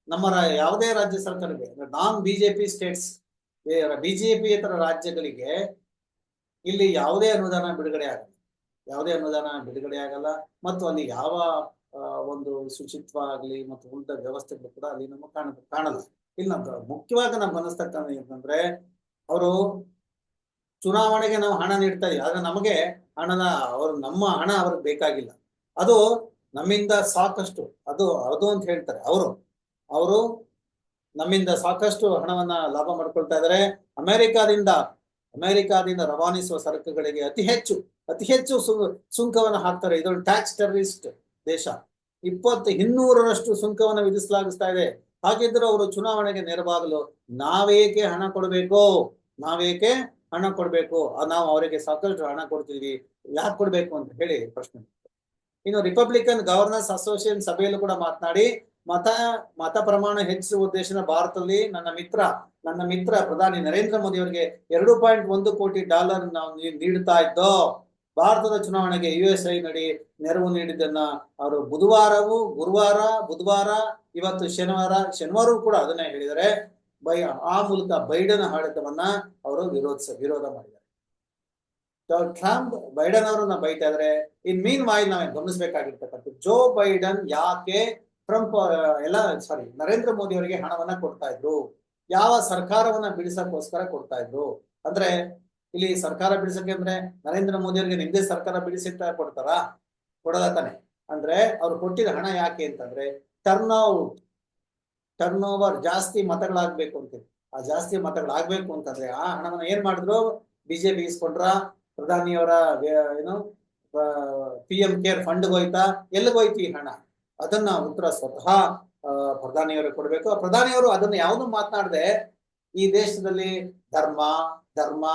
ನಮ್ಮ ಯಾವುದೇ ರಾಜ್ಯ ಸರ್ಕಾರಕ್ಕೆ ನಾನ್ ಬಿಜೆಪಿ ಸ್ಟೇಟ್ಸ್ ಬಿಜೆಪಿ ಇತರ ರಾಜ್ಯಗಳಿಗೆ ಇಲ್ಲಿ ಯಾವುದೇ ಅನುದಾನ ಬಿಡುಗಡೆ ಆಗಲ್ಲ. ಯಾವುದೇ ಅನುದಾನ ಬಿಡುಗಡೆ ಆಗಲ್ಲ. ಮತ್ತು ಅಲ್ಲಿ ಯಾವ ಒಂದು ಶುಚಿತ್ವ ಆಗಲಿ ಮತ್ತು ಉಳಿದ ವ್ಯವಸ್ಥೆಗಳು ಕೂಡ ಅಲ್ಲಿ ನಮಗೆ ಕಾಣ, ಕಾಣಲ್ಲ. ಇಲ್ಲಿ ನಮ್ಗೆ ಮುಖ್ಯವಾಗಿ ನಮ್ಗೆ ಅನಿಸ್ತಕ್ಕಂಥ ಏನಂದ್ರೆ ಅವರು ಚುನಾವಣೆಗೆ ನಾವು ಹಣ ನೀಡ್ತಾ ಇದ್ದೀವಿ ಆದ್ರೆ ನಮಗೆ ಹಣನ ಅವ್ರ ನಮ್ಮ ಹಣ ಅವ್ರಿಗೆ ಬೇಕಾಗಿಲ್ಲ. ಅದು ನಮ್ಮಿಂದ ಸಾಕಷ್ಟು, ಅದು ಅದು ಅಂತ ಹೇಳ್ತಾರೆ ಅವರು. ಅವರು ನಮ್ಮಿಂದ ಸಾಕಷ್ಟು ಹಣವನ್ನ ಲಾಭ ಮಾಡ್ಕೊಳ್ತಾ ಇದ್ದಾರೆ ಅಮೆರಿಕಾದಿಂದ ಅಮೆರಿಕಾದಿಂದ ರವಾನಿಸುವ ಸರಕುಗಳಿಗೆ ಅತಿ ಹೆಚ್ಚು ಅತಿ ಹೆಚ್ಚು ಸುಂಕವನ್ನು ಹಾಕ್ತಾರೆ. ಇದೊಂದು ಟ್ಯಾಕ್ಸ್ ಟೆರರಿಸ್ಟ್ ದೇಶ. ಇಪ್ಪತ್ತು, ಇನ್ನೂರರಷ್ಟು ಸುಂಕವನ್ನು ವಿಧಿಸಲಾಗಿಸ್ತಾ ಇದೆ. ಹಾಗಿದ್ದರೂ ಅವರು ಚುನಾವಣೆಗೆ ನೆರವಾಗಲು ನಾವೇಕೆ ಹಣ ಕೊಡಬೇಕು? ನಾವೇಕೆ ಹಣ ಕೊಡಬೇಕು ನಾವು ಅವರಿಗೆ ಸಾಕಷ್ಟು ಹಣ ಕೊಡ್ತೀವಿ ಯಾಕೆ ಕೊಡ್ಬೇಕು ಅಂತ ಹೇಳಿ ಪ್ರಶ್ನೆ. ಇನ್ನು ರಿಪಬ್ಲಿಕನ್ ಗವರ್ನರ್ಸ್ ಅಸೋಸಿಯೇಷನ್ ಸಭೆಯಲ್ಲೂ ಕೂಡ ಮಾತನಾಡಿ, ಮತ ಮತ ಪ್ರಮಾಣ ಹೆಚ್ಚಿಸುವ ಉದ್ದೇಶನ ಭಾರತದಲ್ಲಿ ನನ್ನ ಮಿತ್ರ ನನ್ನ ಮಿತ್ರ ಪ್ರಧಾನಿ ನರೇಂದ್ರ ಮೋದಿ ಅವರಿಗೆ ಎರಡು ಪಾಯಿಂಟ್ ಒಂದು ಕೋಟಿ ಡಾಲರ್ ನಾವು ನೀಡ್ತಾ ನೀಡುತ್ತಾ ಇದ್ದೋ, ಭಾರತದ ಚುನಾವಣೆಗೆ ಯು ಎಸ್ ಐ ನಡಿ ನೆರವು ನೀಡಿದ್ದನ್ನ ಅವರು ಬುಧವಾರವೂ, ಗುರುವಾರ, ಬುಧವಾರ, ಇವತ್ತು ಶನಿವಾರ, ಶನಿವಾರವೂ ಕೂಡ ಅದನ್ನೇ ಹೇಳಿದರೆ ಬೈ ಆ ಮೂಲಕ ಬೈಡನ್ ಆಡಳಿತವನ್ನ ಅವರು ವಿರೋಧಿಸ ವಿರೋಧ ಮಾಡಿದ್ದಾರೆ. ಟ್ರಂಪ್ ಬೈಡನ್ ಅವರನ್ನ ಬೈತಾ ಇದ್ರೆ, ಇನ್ ಮೀನ್ ವಾಯ್ ನಾವೇ ಗಮನಿಸಬೇಕಾಗಿರ್ತಕ್ಕಂಥ ಜೋ ಬೈಡನ್ ಯಾಕೆ ಟ್ರಂಪ್ ಎಲ್ಲ ಸಾರಿ ನರೇಂದ್ರ ಮೋದಿ ಅವರಿಗೆ ಹಣವನ್ನ ಕೊಡ್ತಾ ಇದ್ರು? ಯಾವ ಸರ್ಕಾರವನ್ನ ಬಿಡಿಸಕ್ಕೋಸ್ಕರ ಕೊಡ್ತಾ ಇದ್ರು? ಅಂದ್ರೆ, ಇಲ್ಲಿ ಸರ್ಕಾರ ಬಿಡಿಸಕ್ಕೆ ಅಂದ್ರೆ ನರೇಂದ್ರ ಮೋದಿ ಅವರಿಗೆ ನಿಮ್ದೇ ಸರ್ಕಾರ ಬಿಡಿಸಿ ಅಂತ ಕೊಡ್ತಾರಾ? ಕೊಡಲ್ಲ ತಾನೆ. ಅಂದ್ರೆ ಅವ್ರು ಕೊಟ್ಟಿದ ಹಣ ಯಾಕೆ ಅಂತಂದ್ರೆ ಟರ್ನ್ ಔಟ್ ಟರ್ನ್ ಓವರ್ ಜಾಸ್ತಿ ಮತಗಳಾಗ್ಬೇಕು ಅಂತ ಆ ಜಾಸ್ತಿ ಮತಗಳಾಗ್ಬೇಕು ಅಂತಂದ್ರೆ ಆ ಹಣವನ್ನ ಏನ್ ಮಾಡಿದ್ರು? ಬಿಜೆಪಿ ಇಸ್ಕೊಂಡ್ರ ಪ್ರಧಾನಿಯವರ ಏನು ಪಿ ಎಂ ಕೇರ್ ಫಂಡ್ ಹೋಯ್ತಾ, ಎಲ್ಲಿಗೆ ಹೋಯ್ತು ಈ ಹಣ? ಅದನ್ನ ಉತ್ತರ ಸ್ವತಃ ಪ್ರಧಾನಿಯವರು ಕೊಡಬೇಕು. ಪ್ರಧಾನಿಯವರು ಅದನ್ನ ಯಾವುದು ಮಾತನಾಡದೆ? ಈ ದೇಶದಲ್ಲಿ ಧರ್ಮ ಧರ್ಮ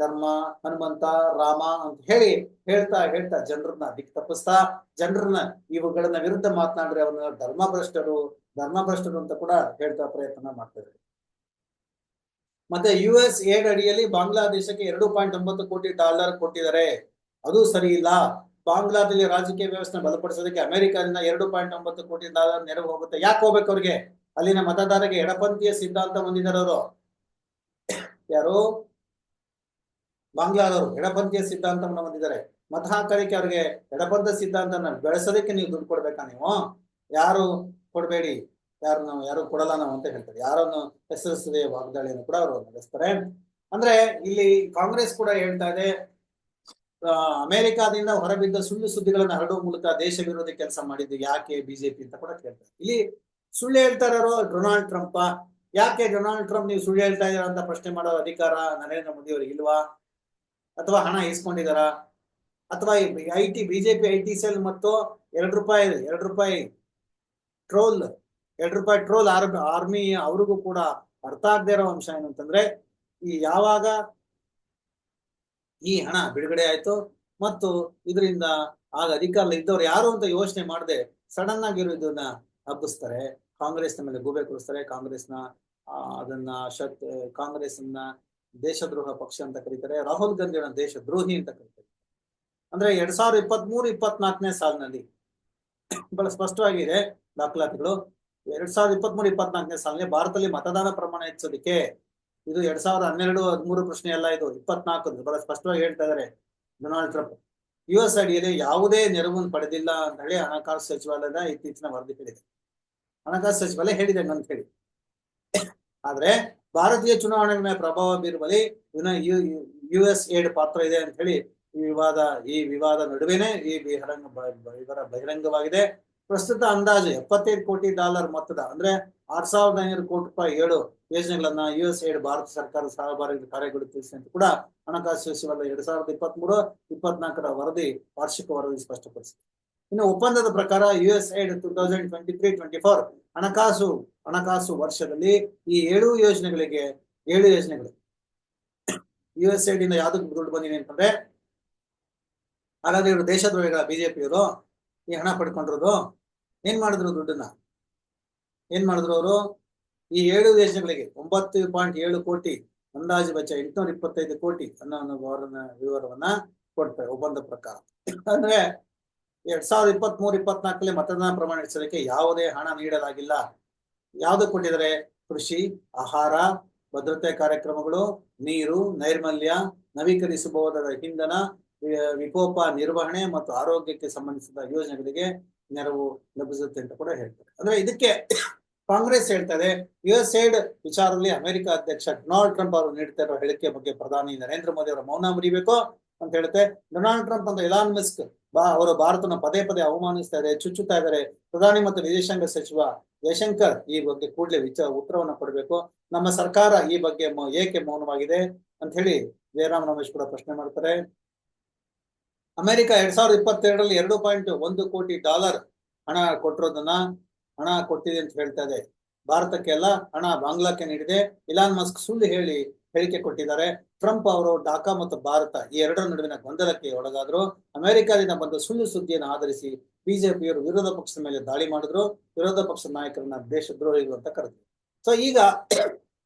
ಧರ್ಮ, ಹನುಮಂತ, ರಾಮ ಅಂತ ಹೇಳಿ ಹೇಳ್ತಾ ಹೇಳ್ತಾ ಜನರನ್ನ ದಿಕ್ ತಪ್ಪಿಸ್ತಾ, ಜನರನ್ನ ಇವುಗಳನ್ನ ವಿರುದ್ಧ ಮಾತನಾಡ್ರೆ ಧರ್ಮ ಧರ್ಮಭ್ರಷ್ಟರು ಧರ್ಮಭ್ರಷ್ಟರು ಅಂತ ಕೂಡ ಹೇಳ್ತಾ ಪ್ರಯತ್ನ ಮಾಡ್ತಾರೆ ಮತ್ತೆ ಯು ಎಸ್ ಏಡ್ ಅಡಿಯಲ್ಲಿ ಬಾಂಗ್ಲಾದೇಶಕ್ಕೆ ಎರಡು ಪಾಯಿಂಟ್ ಒಂಬತ್ತು ಕೋಟಿ ಡಾಲರ್ ಕೊಟ್ಟಿದ್ದಾರೆ. ಅದು ಸರಿ ಇಲ್ಲ. ಬಾಂಗ್ಲಾದಲ್ಲಿ ರಾಜಕೀಯ ವ್ಯವಸ್ಥೆ ಬಲಪಡಿಸೋದಕ್ಕೆ ಅಮೆರಿಕದಿಂದ ಎರಡು ಪಾಯಿಂಟ್ ಒಂಬತ್ತು ಕೋಟಿ ಡಾಲರ್ ನೆರವು ಹೋಗುತ್ತೆ. ಯಾಕೆ ಹೋಗ್ಬೇಕು ಅವ್ರಿಗೆ? ಅಲ್ಲಿನ ಮತದಾರರಿಗೆ ಎಡಪಂಥೀಯ ಸಿದ್ಧಾಂತ ಹೊಂದಿದ್ದಾರೆ ಯಾರು? ಬಾಂಗ್ಲಾದವರು ಎಡಪಂಥೀಯ ಸಿದ್ಧಾಂತವನ್ನು ಹೊಂದಿದ್ದಾರೆ. ಮತ ಹಾಕಲಿಕ್ಕೆ ಅವ್ರಿಗೆ ಎಡಪಂಥ ಸಿದ್ಧಾಂತನ ಬೆಳೆಸೋದಕ್ಕೆ ನೀವು ದುಡ್ಡು ಕೊಡ್ಬೇಕಾ ನೀವು? ಯಾರು? ಕೊಡಬೇಡಿ. ಯಾರು ನಾವು, ಯಾರು ಕೊಡಲ್ಲ ನಾವು ಅಂತ ಹೇಳ್ತಾರೆ. ಯಾರನ್ನು ಹೆಸರಿಸದೆ ವಾಗ್ದಾಳಿಯನ್ನು ಕೂಡ ಅವರು ನಡೆಸ್ತಾರೆ. ಅಂದ್ರೆ ಇಲ್ಲಿ ಕಾಂಗ್ರೆಸ್ ಕೂಡ ಹೇಳ್ತಾ ಇದೆ ಅಮೆರಿಕಾದಿಂದ ಹೊರಬಿದ್ದ ಸುಳ್ಳು ಸುದ್ದಿಗಳನ್ನ ಹರಡುವ ಮೂಲಕ ದೇಶ ವಿರೋಧಿ ಕೆಲಸ ಮಾಡಿದ್ದು ಯಾಕೆ ಬಿಜೆಪಿ ಅಂತ ಕೂಡ ಕೇಳ್ತಾರೆ. ಇಲ್ಲಿ ಸುಳ್ಳು ಹೇಳ್ತಾ ಇರೋರು ಡೊನಾಲ್ಡ್ ಟ್ರಂಪ್. ಯಾಕೆ ಡೊನಾಲ್ಡ್ ಟ್ರಂಪ್ ನೀವು ಸುಳ್ಳು ಹೇಳ್ತಾ ಇದ್ದೀರಾ ಅಂತ ಪ್ರಶ್ನೆ ಮಾಡೋ ಅಧಿಕಾರ ನರೇಂದ್ರ ಮೋದಿ ಅವರಿಗೆ ಇಲ್ವಾ? ಅಥವಾ ಹಣ ಇಸ್ಕೊಂಡಿದಾರ ಅಥವಾ I T, BJP I T cell ಮತ್ತು ಎರಡು ರೂಪಾಯಿ ಎರಡು ರೂಪಾಯಿ ಟ್ರೋಲ್ ಎರಡು ರೂಪಾಯಿ ಟ್ರೋಲ್ ಆರ್ಮಿ ಆರ್ಮಿ ಅವ್ರಿಗೂ ಕೂಡ ಅರ್ಥ ಆಗದೆ ಇರೋ ಅಂಶ ಏನಂತಂದ್ರೆ ಈ ಯಾವಾಗ ಈ ಹಣ ಬಿಡುಗಡೆ ಆಯ್ತು ಮತ್ತು ಇದರಿಂದ ಆಗ ಅಧಿಕಾರ ಇದ್ದವ್ರು ಯಾರು ಅಂತ ಯೋಚನೆ ಮಾಡದೆ ಸಡನ್ ಆಗಿರೋ ಇದನ್ನ ಹಬ್ಬಿಸ್ತಾರೆ. ಕಾಂಗ್ರೆಸ್ನ ಮೇಲೆ ಗೂಬೆ ಕೊಡಿಸ್ತಾರೆ ಕಾಂಗ್ರೆಸ್ನ ಅದನ್ನ ಶತ್, ಕಾಂಗ್ರೆಸ್ನ ದೇಶದ್ರೋಹ ಪಕ್ಷ ಅಂತ ಕರೀತಾರೆ. ರಾಹುಲ್ ಗಾಂಧಿಯವರ ದೇಶದ್ರೋಹಿ ಅಂತ ಕರೀತಾರೆ. ಅಂದ್ರೆ ಎರಡ್ ಸಾವಿರದ ಇಪ್ಪತ್ತ್ ಮೂರು ಇಪ್ಪತ್ನಾಲ್ಕನೇ ಸಾಲಿನಲ್ಲಿ ಬಹಳ ಸ್ಪಷ್ಟವಾಗಿದೆ. ದಾಖಲಾತಿಗಳು ಎರಡ್ ಸಾವಿರದ ಇಪ್ಪತ್ತ್ ಮೂರು ಇಪ್ಪತ್ನಾಲ್ಕನೇ ಸಾಲಿನಲ್ಲಿ ಭಾರತದಲ್ಲಿ ಮತದಾನ ಪ್ರಮಾಣ ಹೆಚ್ಚೋದಕ್ಕೆ ಇದು ಎರಡ್ ಸಾವಿರದ ಹನ್ನೆರಡು, ಹದಿಮೂರು ಪ್ರಶ್ನೆ ಅಲ್ಲ, ಇದು ಇಪ್ಪತ್ನಾಲ್ಕು. ಬಹಳ ಸ್ಪಷ್ಟವಾಗಿ ಹೇಳ್ತಾ ಇದಾರೆ ಡೊನಾಲ್ಡ್ ಟ್ರಂಪ್. ಯು ಎಸ್ ಅಡಿಯಲ್ಲಿ ಯಾವುದೇ ನೆರವನ್ನು ಪಡೆದಿಲ್ಲ ಅಂತ ಹೇಳಿ ಹಣಕಾಸು ಸಚಿವಾಲಯದ ಇತ್ತೀಚಿನ ವರದಿ ಹೇಳಿದೆ. ಹಣಕಾಸು ಸಚಿವಾಲಯ ಹೇಳಿದೆ ಅಂತ ಹೇಳಿ. ಆದ್ರೆ ಭಾರತೀಯ ಚುನಾವಣೆ ಮೇಲೆ ಪ್ರಭಾವ ಬೀರುವಲ್ಲಿ ಯು ಎಸ್ ಏಡ್ ಪಾತ್ರ ಇದೆ ಅಂತ ಹೇಳಿ ಈ ವಿವಾದ ಈ ವಿವಾದ ನಡುವೆನೆ ಈ ಬಹಿರಂಗ ಬಹಿರಂಗವಾಗಿದೆ. ಪ್ರಸ್ತುತ ಅಂದಾಜು ಎಪ್ಪತ್ತೈದು ಕೋಟಿ ಡಾಲರ್ ಮೊತ್ತದ, ಅಂದ್ರೆ ಆರ್ ಸಾವಿರದ ಐನೂರು ಕೋಟಿ ರೂಪಾಯಿ ಏಳು ಯೋಜನೆಗಳನ್ನ ಯು ಎಸ್ ಏಡ್, ಭಾರತ ಸರ್ಕಾರ ಸಹಭಾಗಿ ಕಾರ್ಯಗೊಳಿಸಿದೆ ಅಂತ ಕೂಡ ಹಣಕಾಸು ಸಚಿವಾಲಯ ಎರಡ್ ಸಾವಿರದ ಇಪ್ಪತ್ತ್ ಮೂರು ಇಪ್ಪತ್ನಾಲ್ಕರ ವರದಿ ವಾರ್ಷಿಕ ವರದಿ ಸ್ಪಷ್ಟಪಡಿಸಿದೆ. ಇನ್ನು ಒಪ್ಪಂದದ ಪ್ರಕಾರ U S aid two thousand twenty three twenty four ಹಣಕಾಸು ಹಣಕಾಸು ವರ್ಷದಲ್ಲಿ ಈ ಏಳು ಯೋಜನೆಗಳಿಗೆ, ಏಳು ಯೋಜನೆಗಳು. ಯು ಎಸ್ ಐಡ್ ಇಂದ ಯಾವ್ದಕ್ಕೆ ದುಡ್ಡು ಬಂದಿದೆ ಅಂತಂದ್ರೆ, ಹಾಗಾದ್ರೆ ಇವರು ದೇಶದ್ರೋಹಿಗಳ, ಬಿಜೆಪಿಯವರು ಈ ಹಣ ಪಡ್ಕೊಂಡಿರೋದು ಏನ್ ಮಾಡಿದ್ರು ದುಡ್ಡನ್ನ? ಏನ್ ಮಾಡಿದ್ರು ಅವರು? ಈ ಏಳು ದೇಶಗಳಿಗೆ ಒಂಬತ್ತು ಪಾಯಿಂಟ್ ಏಳು ಕೋಟಿ, ಅಂದಾಜು ವೆಚ್ಚ ಎಂಟುನೂರ ಇಪ್ಪತ್ತೈದು ಕೋಟಿ ಅನ್ನೋ ಅವರನ್ನ ವಿವರವನ್ನ ಕೊಡ್ತಾರೆ ಒಬ್ಬಂದ ಪ್ರಕಾರ. ಅಂದ್ರೆ ಎರಡ್ ಸಾವಿರದ ಇಪ್ಪತ್ತ್ ಮೂರು ಇಪ್ಪತ್ನಾಲ್ಕಲ್ಲಿ ಮತದಾನ ಪ್ರಮಾಣ ಹೆಚ್ಚಲಿಕ್ಕೆ ಯಾವುದೇ ಹಣ ನೀಡಲಾಗಿಲ್ಲ. ಯಾವ್ದು ಕೊಟ್ಟಿದ್ದಾರೆ? ಕೃಷಿ, ಆಹಾರ, ಭದ್ರತೆ ಕಾರ್ಯಕ್ರಮಗಳು, ನೀರು, ನೈರ್ಮಲ್ಯ, ನವೀಕರಿಸಬಹುದಾದ ಇಂಧನ, ವಿಕೋಪ ನಿರ್ವಹಣೆ ಮತ್ತು ಆರೋಗ್ಯಕ್ಕೆ ಸಂಬಂಧಿಸಿದ ಯೋಜನೆಗಳಿಗೆ ನೆರವು ಲಭಿಸುತ್ತೆ ಅಂತ ಕೂಡ ಹೇಳ್ತಾರೆ. ಅಂದ್ರೆ ಇದಕ್ಕೆ ಕಾಂಗ್ರೆಸ್ ಹೇಳ್ತದೆ ಯು ಎಸ್ ಏಡ್ ವಿಚಾರದಲ್ಲಿ ಅಮೆರಿಕ ಅಧ್ಯಕ್ಷ ಡೊನಾಲ್ಡ್ ಟ್ರಂಪ್ ಅವರು ನೀಡ್ತಾ ಇರೋ ಹೇಳಿಕೆ ಬಗ್ಗೆ ಪ್ರಧಾನಿ ನರೇಂದ್ರ ಮೋದಿ ಅವರ ಮೌನ ಮುರಿಬೇಕು ಅಂತ ಹೇಳುತ್ತೆ. ಡೊನಾಲ್ಡ್ ಟ್ರಂಪ್ ಅಂತ ಇಲಾನ್ ಮಿಸ್ಕ್ ಬಾ, ಅವರು ಭಾರತನ ಪದೇ ಪದೇ ಅವಮಾನಿಸ್ತಾ ಇದ್ದಾರೆ, ಚುಚ್ಚುತ್ತಾ ಇದ್ದಾರೆ. ಪ್ರಧಾನಿ ಮತ್ತು ವಿದೇಶಾಂಗ ಸಚಿವ ಜಯಶಂಕರ್ ಈ ಬಗ್ಗೆ ಕೂಡಲೇ ವಿಚಾರ ಉತ್ತರವನ್ನ ಕೊಡಬೇಕು. ನಮ್ಮ ಸರ್ಕಾರ ಈ ಬಗ್ಗೆ ಏಕೆ ಮೌನವಾಗಿದೆ ಅಂತ ಹೇಳಿ ಜಯರಾಮ್ ರಮೇಶ್ ಕೂಡ ಪ್ರಶ್ನೆ ಮಾಡ್ತಾರೆ. ಅಮೆರಿಕ ಎರಡ್ ಸಾವಿರದ ಇಪ್ಪತ್ತೆರಡರಲ್ಲಿ ಎರಡು ಪಾಯಿಂಟ್ ಒಂದು ಕೋಟಿ ಡಾಲರ್ ಹಣ ಕೊಟ್ಟಿರೋದನ್ನ ಹಣ ಕೊಟ್ಟಿದೆ ಅಂತ ಹೇಳ್ತಾ ಇದೆ. ಭಾರತಕ್ಕೆಲ್ಲ ಹಣ ಬಾಂಗ್ಲಾಕ್ಕೆ ನೀಡಿದೆ. ಇಲಾನ್ ಮಸ್ಕ್ ಸುಳ್ಳು ಹೇಳಿ ಹೇಳಿಕೆ ಕೊಟ್ಟಿದ್ದಾರೆ. ಟ್ರಂಪ್ ಅವರು ಢಾಕಾ ಮತ್ತು ಭಾರತ ಈ ಎರಡರ ನಡುವಿನ ಗೊಂದಲಕ್ಕೆ ಒಳಗಾದ್ರು. ಅಮೆರಿಕದಿಂದ ಬಂದ ಸುಳ್ಳು ಸುದ್ದಿಯನ್ನು ಆಧರಿಸಿ ಬಿಜೆಪಿಯವರು ವಿರೋಧ ಪಕ್ಷದ ಮೇಲೆ ದಾಳಿ ಮಾಡಿದ್ರು. ವಿರೋಧ ಪಕ್ಷದ ನಾಯಕರನ್ನ ದೇಶದ್ರೋಹಿಗಳು ಅಂತ ಕರೆದ್ರು. ಸೊ ಈಗ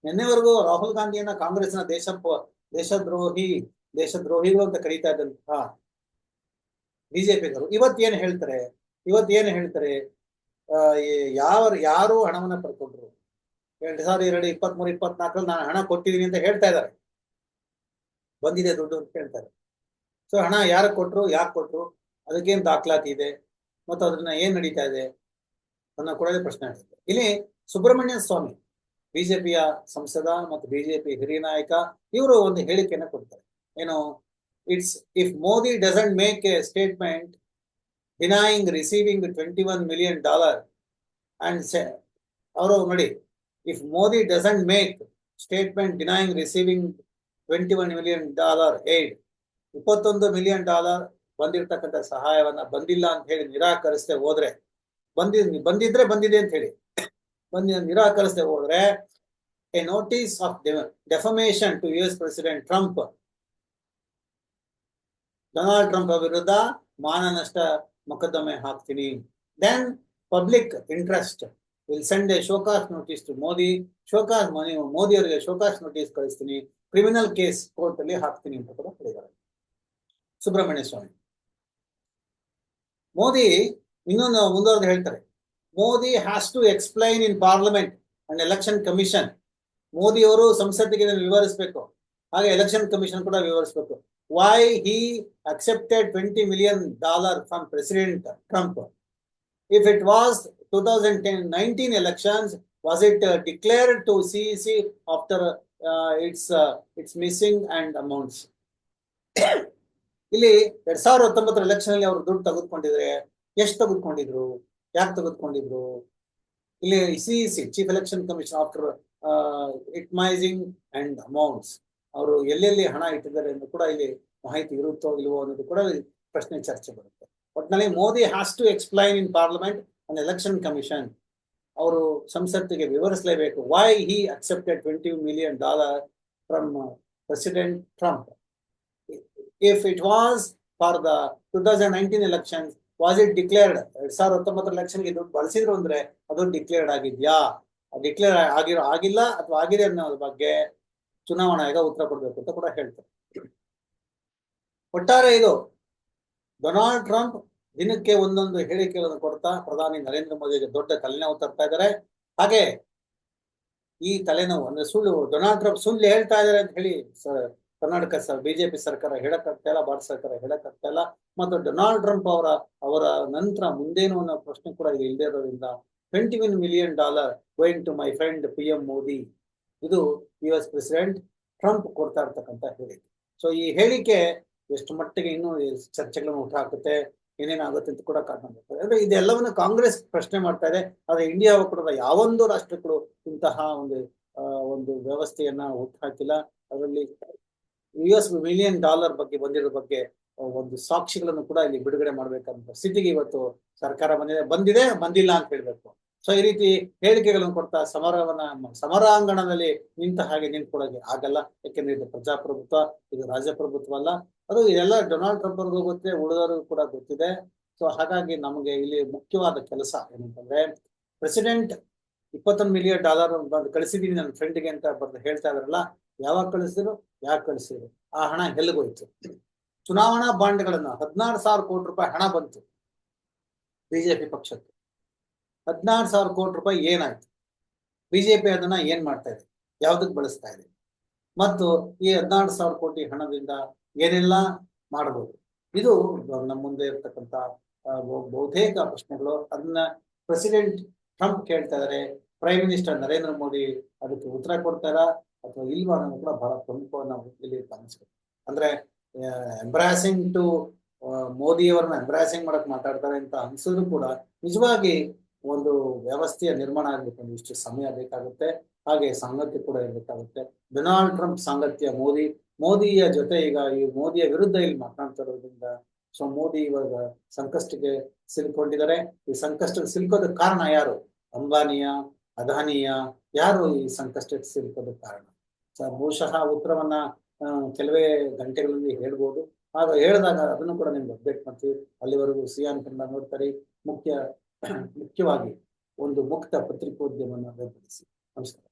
ನಿನ್ನೆವರೆಗೂ ರಾಹುಲ್ ಗಾಂಧಿಯನ್ನ ಕಾಂಗ್ರೆಸ್ನ ದೇಶ ದೇಶದ್ರೋಹಿ, ದೇಶದ್ರೋಹಿಗಳು ಅಂತ ಕರೀತಾ ಇದ್ದಂತಹ ಬಿಜೆಪಿಗರು ಇವತ್ತೇನು ಹೇಳ್ತಾರೆ? ಇವತ್ತೇನು ಹೇಳ್ತಾರೆ? ಯಾವ, ಯಾರು ಹಣವನ್ನ ಪಡ್ಕೊಂಡ್ರು? ಎರಡ್ ಸಾವಿರದ ಎರಡು ಇಪ್ಪತ್ತ್ ಮೂರು ಇಪ್ಪತ್ನಾಲ್ಕರಲ್ಲಿ ನಾನು ಹಣ ಕೊಟ್ಟಿದ್ದೀನಿ ಅಂತ ಹೇಳ್ತಾ ಇದ್ದಾರೆ. ಬಂದಿದೆ ದುಡ್ಡು ಅಂತ ಹೇಳ್ತಾರೆ. ಸೊ ಹಣ ಯಾರು ಕೊಟ್ಟರು ಯಾಕೆ ಕೊಟ್ಟರು ಅದಕ್ಕೇನು ದಾಖಲಾತಿ ಇದೆ? ಮತ್ತು ಅದನ್ನ ಏನ್ ನಡೀತಾ ಇದೆ? ಅನ್ನೋ ಕೂಡ ಪ್ರಶ್ನೆ ಆಗ್ತದೆ ಇಲ್ಲಿ ಸುಬ್ರಹ್ಮಣ್ಯ ಸ್ವಾಮಿ ಬಿಜೆಪಿಯ ಸಂಸದ ಮತ್ತು ಬಿಜೆಪಿ ಹಿರಿಯ ನಾಯಕ, ಇವರು ಒಂದು ಹೇಳಿಕೆಯನ್ನು ಕೊಡ್ತಾರೆ. ಏನು? It's if Modi doesn't make a statement denying receiving twenty one million dollar and ಅವರು ನೋಡಿ Modi doesn't make statement denying receiving twenty one million dollar aid ಇಪ್ಪತ್ತೊಂದು ಮಿಲಿಯನ್ ಡಾಲರ್ ಬಂದಿರತಕ್ಕಂಥ ಸಹಾಯವನ್ನ ಬಂದಿಲ್ಲ ಅಂತ ಹೇಳಿ ನಿರಾಕರಿಸದೆ ಹೋದ್ರೆ, ಬಂದಿ, ಬಂದಿದ್ರೆ ಬಂದಿದೆ ಅಂತ ಹೇಳಿ, ಬಂದಿ, ನಿರಾಕರಿಸದೆ ಹೋದ್ರೆ a notice of defamation to U S president Trump Donald Trump ವಿರುದ್ಧ ಮಾನನಷ್ಟ ಮೊಕದ್ದಮೆ ಹಾಕ್ತೀನಿ. Then public interest will send a show cause notice to Modi show cause Modi ಅವರಿಗೆ ಶೋಕಾಸ್ ನೋಟಿಸ್ ಕಳಿಸ್ತೀನಿ. ಕ್ರಿಮಿನಲ್ ಕೇಸ್ ಕೋರ್ಟ್ ಅಲ್ಲಿ ಹಾಕ್ತೀನಿ ಅಂತ ಕೂಡ ಹೇಳಿದ್ದಾರೆ. ಸುಬ್ರಹ್ಮಣ್ಯ ಸ್ವಾಮಿ. ಮೋದಿ ಇನ್ನೊಂದು ಮುಂದುವರೆದು ಹೇಳ್ತಾರೆ. Modi has to explain in parliament and election commission Modi ಅವರು ಸಂಸತ್ತಿಗೆ ವಿವರಿಸಬೇಕು. ಹಾಗೆ ಎಲೆಕ್ಷನ್ ಕಮಿಷನ್ ಕೂಡ ವಿವರಿಸಬೇಕು. Why he accepted twenty million dollar from president Trump if it was two thousand ten nineteen elections was it declared to CEC after its its missing and amounts ಇಲ್ಲಿ ಎರಡ್ ಸಾವಿರದ ಹತ್ತೊಂಬತ್ತರ ಎಲೆಕ್ಷನ್ ಅಲ್ಲಿ ಅವರು ದುಡ್ಡು ತೆಗೆದುಕೊಂಡಿದ್ರೆ ಎಷ್ಟು ತೆಗೆದುಕೊಂಡಿದ್ರು? ಯಾಕೆ ತೆಗೆದುಕೊಂಡಿದ್ರು? ಇಲ್ಲಿ CEC chief election commission after its missing and amounts ಅವರು ಎಲ್ಲೆಲ್ಲಿ ಹಣ ಇಟ್ಟಿದ್ದಾರೆ ಎಂದು ಕೂಡ ಇಲ್ಲಿ ಮಾಹಿತಿ ಇರುತ್ತೋ ಇಲ್ವೋ ಅನ್ನೋದು ಕೂಡ ಪ್ರಶ್ನೆ ಚರ್ಚೆ ಬರುತ್ತೆ. ಒಟ್ಟಿನಲ್ಲಿ Modi has to explain in parliament and election commission ಅವರು ಸಂಸತ್ತಿಗೆ ವಿವರಿಸಲೇಬೇಕು. Why he accepted twenty million dollar from president Trump if it was for the two thousand nineteen election was it declared ಎರಡ್ ಸಾವಿರದ ಹತ್ತೊಂಬತ್ತರ ಎಲೆಕ್ಷನ್ಗೆ ದುಡ್ಡು ಬಳಸಿದ್ರು ಅಂದ್ರೆ ಅದು ಡಿಕ್ಲೇರ್ಡ್ ಆಗಿದ್ಯಾ? ಡಿಕ್ಲೇರ್ ಆಗಿರೋ, ಆಗಿಲ್ಲ ಅಥವಾ ಆಗಿದೆ ಅನ್ನೋದ್ರ ಬಗ್ಗೆ ಚುನಾವಣಾ ಆಯೋಗ ಉತ್ತರ ಕೊಡಬೇಕು ಅಂತ ಕೂಡ ಹೇಳ್ತಾರೆ. ಒಟ್ಟಾರೆ ಇದು ಡೊನಾಲ್ಡ್ ಟ್ರಂಪ್ ದಿನಕ್ಕೆ ಒಂದೊಂದು ಹೇಳಿಕೆಗಳನ್ನು ಕೊಡ್ತಾ ಪ್ರಧಾನಿ ನರೇಂದ್ರ ಮೋದಿಗೆ ದೊಡ್ಡ ತಲೆನೋವು ತರ್ತಾ ಇದ್ದಾರೆ. ಹಾಗೆ ಈ ತಲೆನೋವು ಅಂದ್ರೆ ಸುಳ್ಳು, ಡೊನಾಲ್ಡ್ ಟ್ರಂಪ್ ಸುಳ್ಳು ಹೇಳ್ತಾ ಇದ್ದಾರೆ ಅಂತ ಹೇಳಿ ಕರ್ನಾಟಕ ಸರ್, ಬಿಜೆಪಿ ಸರ್ಕಾರ ಹೇಳಕ್ಕಾಗ್ತಾ ಇಲ್ಲ, ಭಾರತ ಸರ್ಕಾರ ಹೇಳಕ್ಕಾಗ್ತಾ ಇಲ್ಲ. ಮತ್ತು ಡೊನಾಲ್ಡ್ ಟ್ರಂಪ್ ಅವರ ಅವರ ನಂತರ ಮುಂದೇನು ಅನ್ನೋ ಪ್ರಶ್ನೆ ಕೂಡ ಇಲ್ಲಿ ಇಲ್ಲದೆ ಇರೋದ್ರಿಂದ twenty one million dollar going to my friend P M Modi ಇದು ಯು ಎಸ್ ಪ್ರೆಸಿಡೆಂಟ್ ಟ್ರಂಪ್ ಕೊಡ್ತಾ ಇರ್ತಕ್ಕಂಥ ಹೇಳಿಕೆ. ಸೊ ಈ ಹೇಳಿಕೆ ಎಷ್ಟು ಮಟ್ಟಿಗೆ ಇನ್ನೂ ಚರ್ಚೆಗಳನ್ನು ಊಟ ಹುಟ್ಟುಹಾಕುತ್ತೆ ಏನೇನಾಗುತ್ತೆ ಅಂತ ಕೂಡ ಕಾರಣ ಮಾಡ್ತಾರೆ. ಅಂದ್ರೆ ಇದೆಲ್ಲವನ್ನು ಕಾಂಗ್ರೆಸ್ ಪ್ರಶ್ನೆ ಮಾಡ್ತಾ ಇದೆ. ಆದ್ರೆ ಇಂಡಿಯಾ ಕೂಡ ಯಾವೊಂದು ರಾಷ್ಟ್ರಗಳು ಇಂತಹ ಒಂದು ಒಂದು ವ್ಯವಸ್ಥೆಯನ್ನ ಹುಟ್ಟುಹಾಕಿಲ್ಲ ಅದರಲ್ಲಿ ಯು ಎಸ್ ಮಿಲಿಯನ್ ಡಾಲರ್ ಬಗ್ಗೆ ಬಂದಿರೋ ಬಗ್ಗೆ ಒಂದು ಸಾಕ್ಷಿಗಳನ್ನು ಕೂಡ ಇಲ್ಲಿ ಬಿಡುಗಡೆ ಮಾಡ್ಬೇಕಂತ ಸ್ಥಿತಿಗೆ ಇವತ್ತು ಸರ್ಕಾರ ಬಂದಿದೆ. ಬಂದಿದೆ, ಬಂದಿಲ್ಲ ಅಂತ ಹೇಳ್ಬೇಕು. ಸೊ ಈ ರೀತಿ ಹೇಳಿಕೆಗಳನ್ನು ಕೊಡ್ತಾ ಸಮರವನ್ನ ಸಮರಾಂಗಣದಲ್ಲಿ ನಿಂತ ಹಾಗೆ ನಿಂತ್ಕೊಳ್ಳೋಕೆ ಆಗಲ್ಲ. ಯಾಕೆಂದ್ರೆ ಇದು ಪ್ರಜಾಪ್ರಭುತ್ವ, ಇದು ರಾಜಪ್ರಭುತ್ವ ಅಲ್ಲ ಅದು ಎಲ್ಲ ಡೊನಾಲ್ಡ್ ಟ್ರಂಪ್ ಅವ್ರಿಗೂ ಗೊತ್ತೆ, ಉಳಿದವ್ರಿಗೂ ಕೂಡ ಗೊತ್ತಿದೆ. ಸೊ ಹಾಗಾಗಿ ನಮಗೆ ಇಲ್ಲಿ ಮುಖ್ಯವಾದ ಕೆಲಸ ಏನಂತಂದ್ರೆ ಪ್ರೆಸಿಡೆಂಟ್ ಇಪ್ಪತ್ತೊಂದು ಮಿಲಿಯನ್ ಡಾಲರ್ ಬಂದು ಕಳಿಸಿದೀನಿ ನನ್ನ ಫ್ರೆಂಡ್ಗೆ ಅಂತ ಬರ್ದು ಹೇಳ್ತಾ ಇದ್ರಲ್ಲ ಯಾವಾಗ ಕಳಿಸಿದ್ರು? ಯಾಕೆ ಕಳಿಸಿದ್ರು? ಆ ಹಣ ಎಲ್ಲಿಗೋಯ್ತು ಚುನಾವಣಾ ಬಾಂಡ್ಗಳನ್ನ ಹದಿನಾರು ಸಾವಿರ ಕೋಟಿ ರೂಪಾಯಿ ಹಣ ಬಂತು. ಬಿಜೆಪಿ ಪಕ್ಷಕ್ಕೆ. ಹದಿನಾರು ಸಾವಿರ ಕೋಟಿ ರೂಪಾಯಿ ಏನಾಯ್ತು? ಬಿಜೆಪಿ ಅದನ್ನ ಏನ್ ಮಾಡ್ತಾ ಇದೆ? ಯಾವ್ದಕ್ ಬಳಸ್ತಾ ಇದೆ? ಮತ್ತು ಈ ಹದಿನಾರು ಸಾವಿರ ಕೋಟಿ ಹಣದಿಂದ ಏನೆಲ್ಲ ಮಾಡಬಹುದು ಇದು ನಮ್ಮ ಮುಂದೆ ಇರ್ತಕ್ಕಂತ ಬಹುತೇಕ ಪ್ರಶ್ನೆಗಳು. ಅದನ್ನ ಪ್ರೆಸಿಡೆಂಟ್ ಟ್ರಂಪ್ ಕೇಳ್ತಾ ಇದಾರೆ. ಪ್ರೈಮ್ ಮಿನಿಸ್ಟರ್ ನರೇಂದ್ರ ಮೋದಿ ಅದಕ್ಕೆ ಉತ್ತರ ಕೊಡ್ತಾರಾ? ಅಥವಾ ಇಲ್ವಾ ಅನ್ನೋದು ಕೂಡ ಬಹಳ ಪ್ರಮುಖ ನಾವು ಇಲ್ಲಿ ಗಮನಿಸ್ಬೇಕು. ಅಂದ್ರೆ ಎಂಬ್ರಾಸಿಂಗ್ ಟು ಮೋದಿಯವರನ್ನ ಎಂಬ್ರಾಸಿಂಗ್ ಮಾಡಕ್ ಮಾತಾಡ್ತಾರೆ ಅಂತ ಅನ್ಸಿದ್ರು ಕೂಡ ನಿಜವಾಗಿ ವ್ಯವಸ್ಥೆಯ ನಿರ್ಮಾಣ ಆಗ್ಬೇಕು ಇಷ್ಟು ಸಮಯ ಬೇಕಾಗುತ್ತೆ. ಹಾಗೆ ಸಾಂಗತ್ಯ ಕೂಡ ಇರಬೇಕಾಗುತ್ತೆ. ಡೊನಾಲ್ಡ್ ಟ್ರಂಪ್ ಸಾಂಗತ್ಯ ಮೋದಿ, ಮೋದಿಯ ಜೊತೆ ಈಗ ಈ ಮೋದಿಯ ವಿರುದ್ಧ ಇಲ್ಲಿ ಮಾತನಾಡ್ತಾ ಇರೋದ್ರಿಂದ ಸೊ ಮೋದಿ ಇವಾಗ ಸಂಕಷ್ಟಕ್ಕೆ ಸಿಲ್ಕೊಂಡಿದ್ದಾರೆ. ಈ ಸಂಕಷ್ಟಕ್ಕೆ ಸಿಲ್ಕೋದಕ್ಕೆ ಕಾರಣ ಯಾರು? ಅಂಬಾನಿಯ, ಅದಾನಿಯ, ಯಾರು ಈ ಸಂಕಷ್ಟಕ್ಕೆ ಸಿಲ್ಕೋದಕ್ಕೆ ಕಾರಣ? ಸೊ ಬಹುಶಃ ಉತ್ತರವನ್ನ ಕೆಲವೇ ಗಂಟೆಗಳಲ್ಲಿ ಹೇಳ್ಬೋದು. ಆಗ ಹೇಳಿದಾಗ ಅದನ್ನು ಕೂಡ ನಿಮ್ಗೆ ಅಪ್ಡೇಟ್ ಮಾಡ್ತೀವಿ. ಅಲ್ಲಿವರೆಗೂ ಸಿಯಾನ್ ಕನ್ನಡ ನೋಡ್ತಾರೆ. ಮುಖ್ಯ, ಮುಖ್ಯವಾಗಿ ಒಂದು ಮುಕ್ತ ಪತ್ರಿಕೋದ್ಯಮವನ್ನು ಬೆಂಬಲಿಸಿ ನಮಸ್ಕಾರ.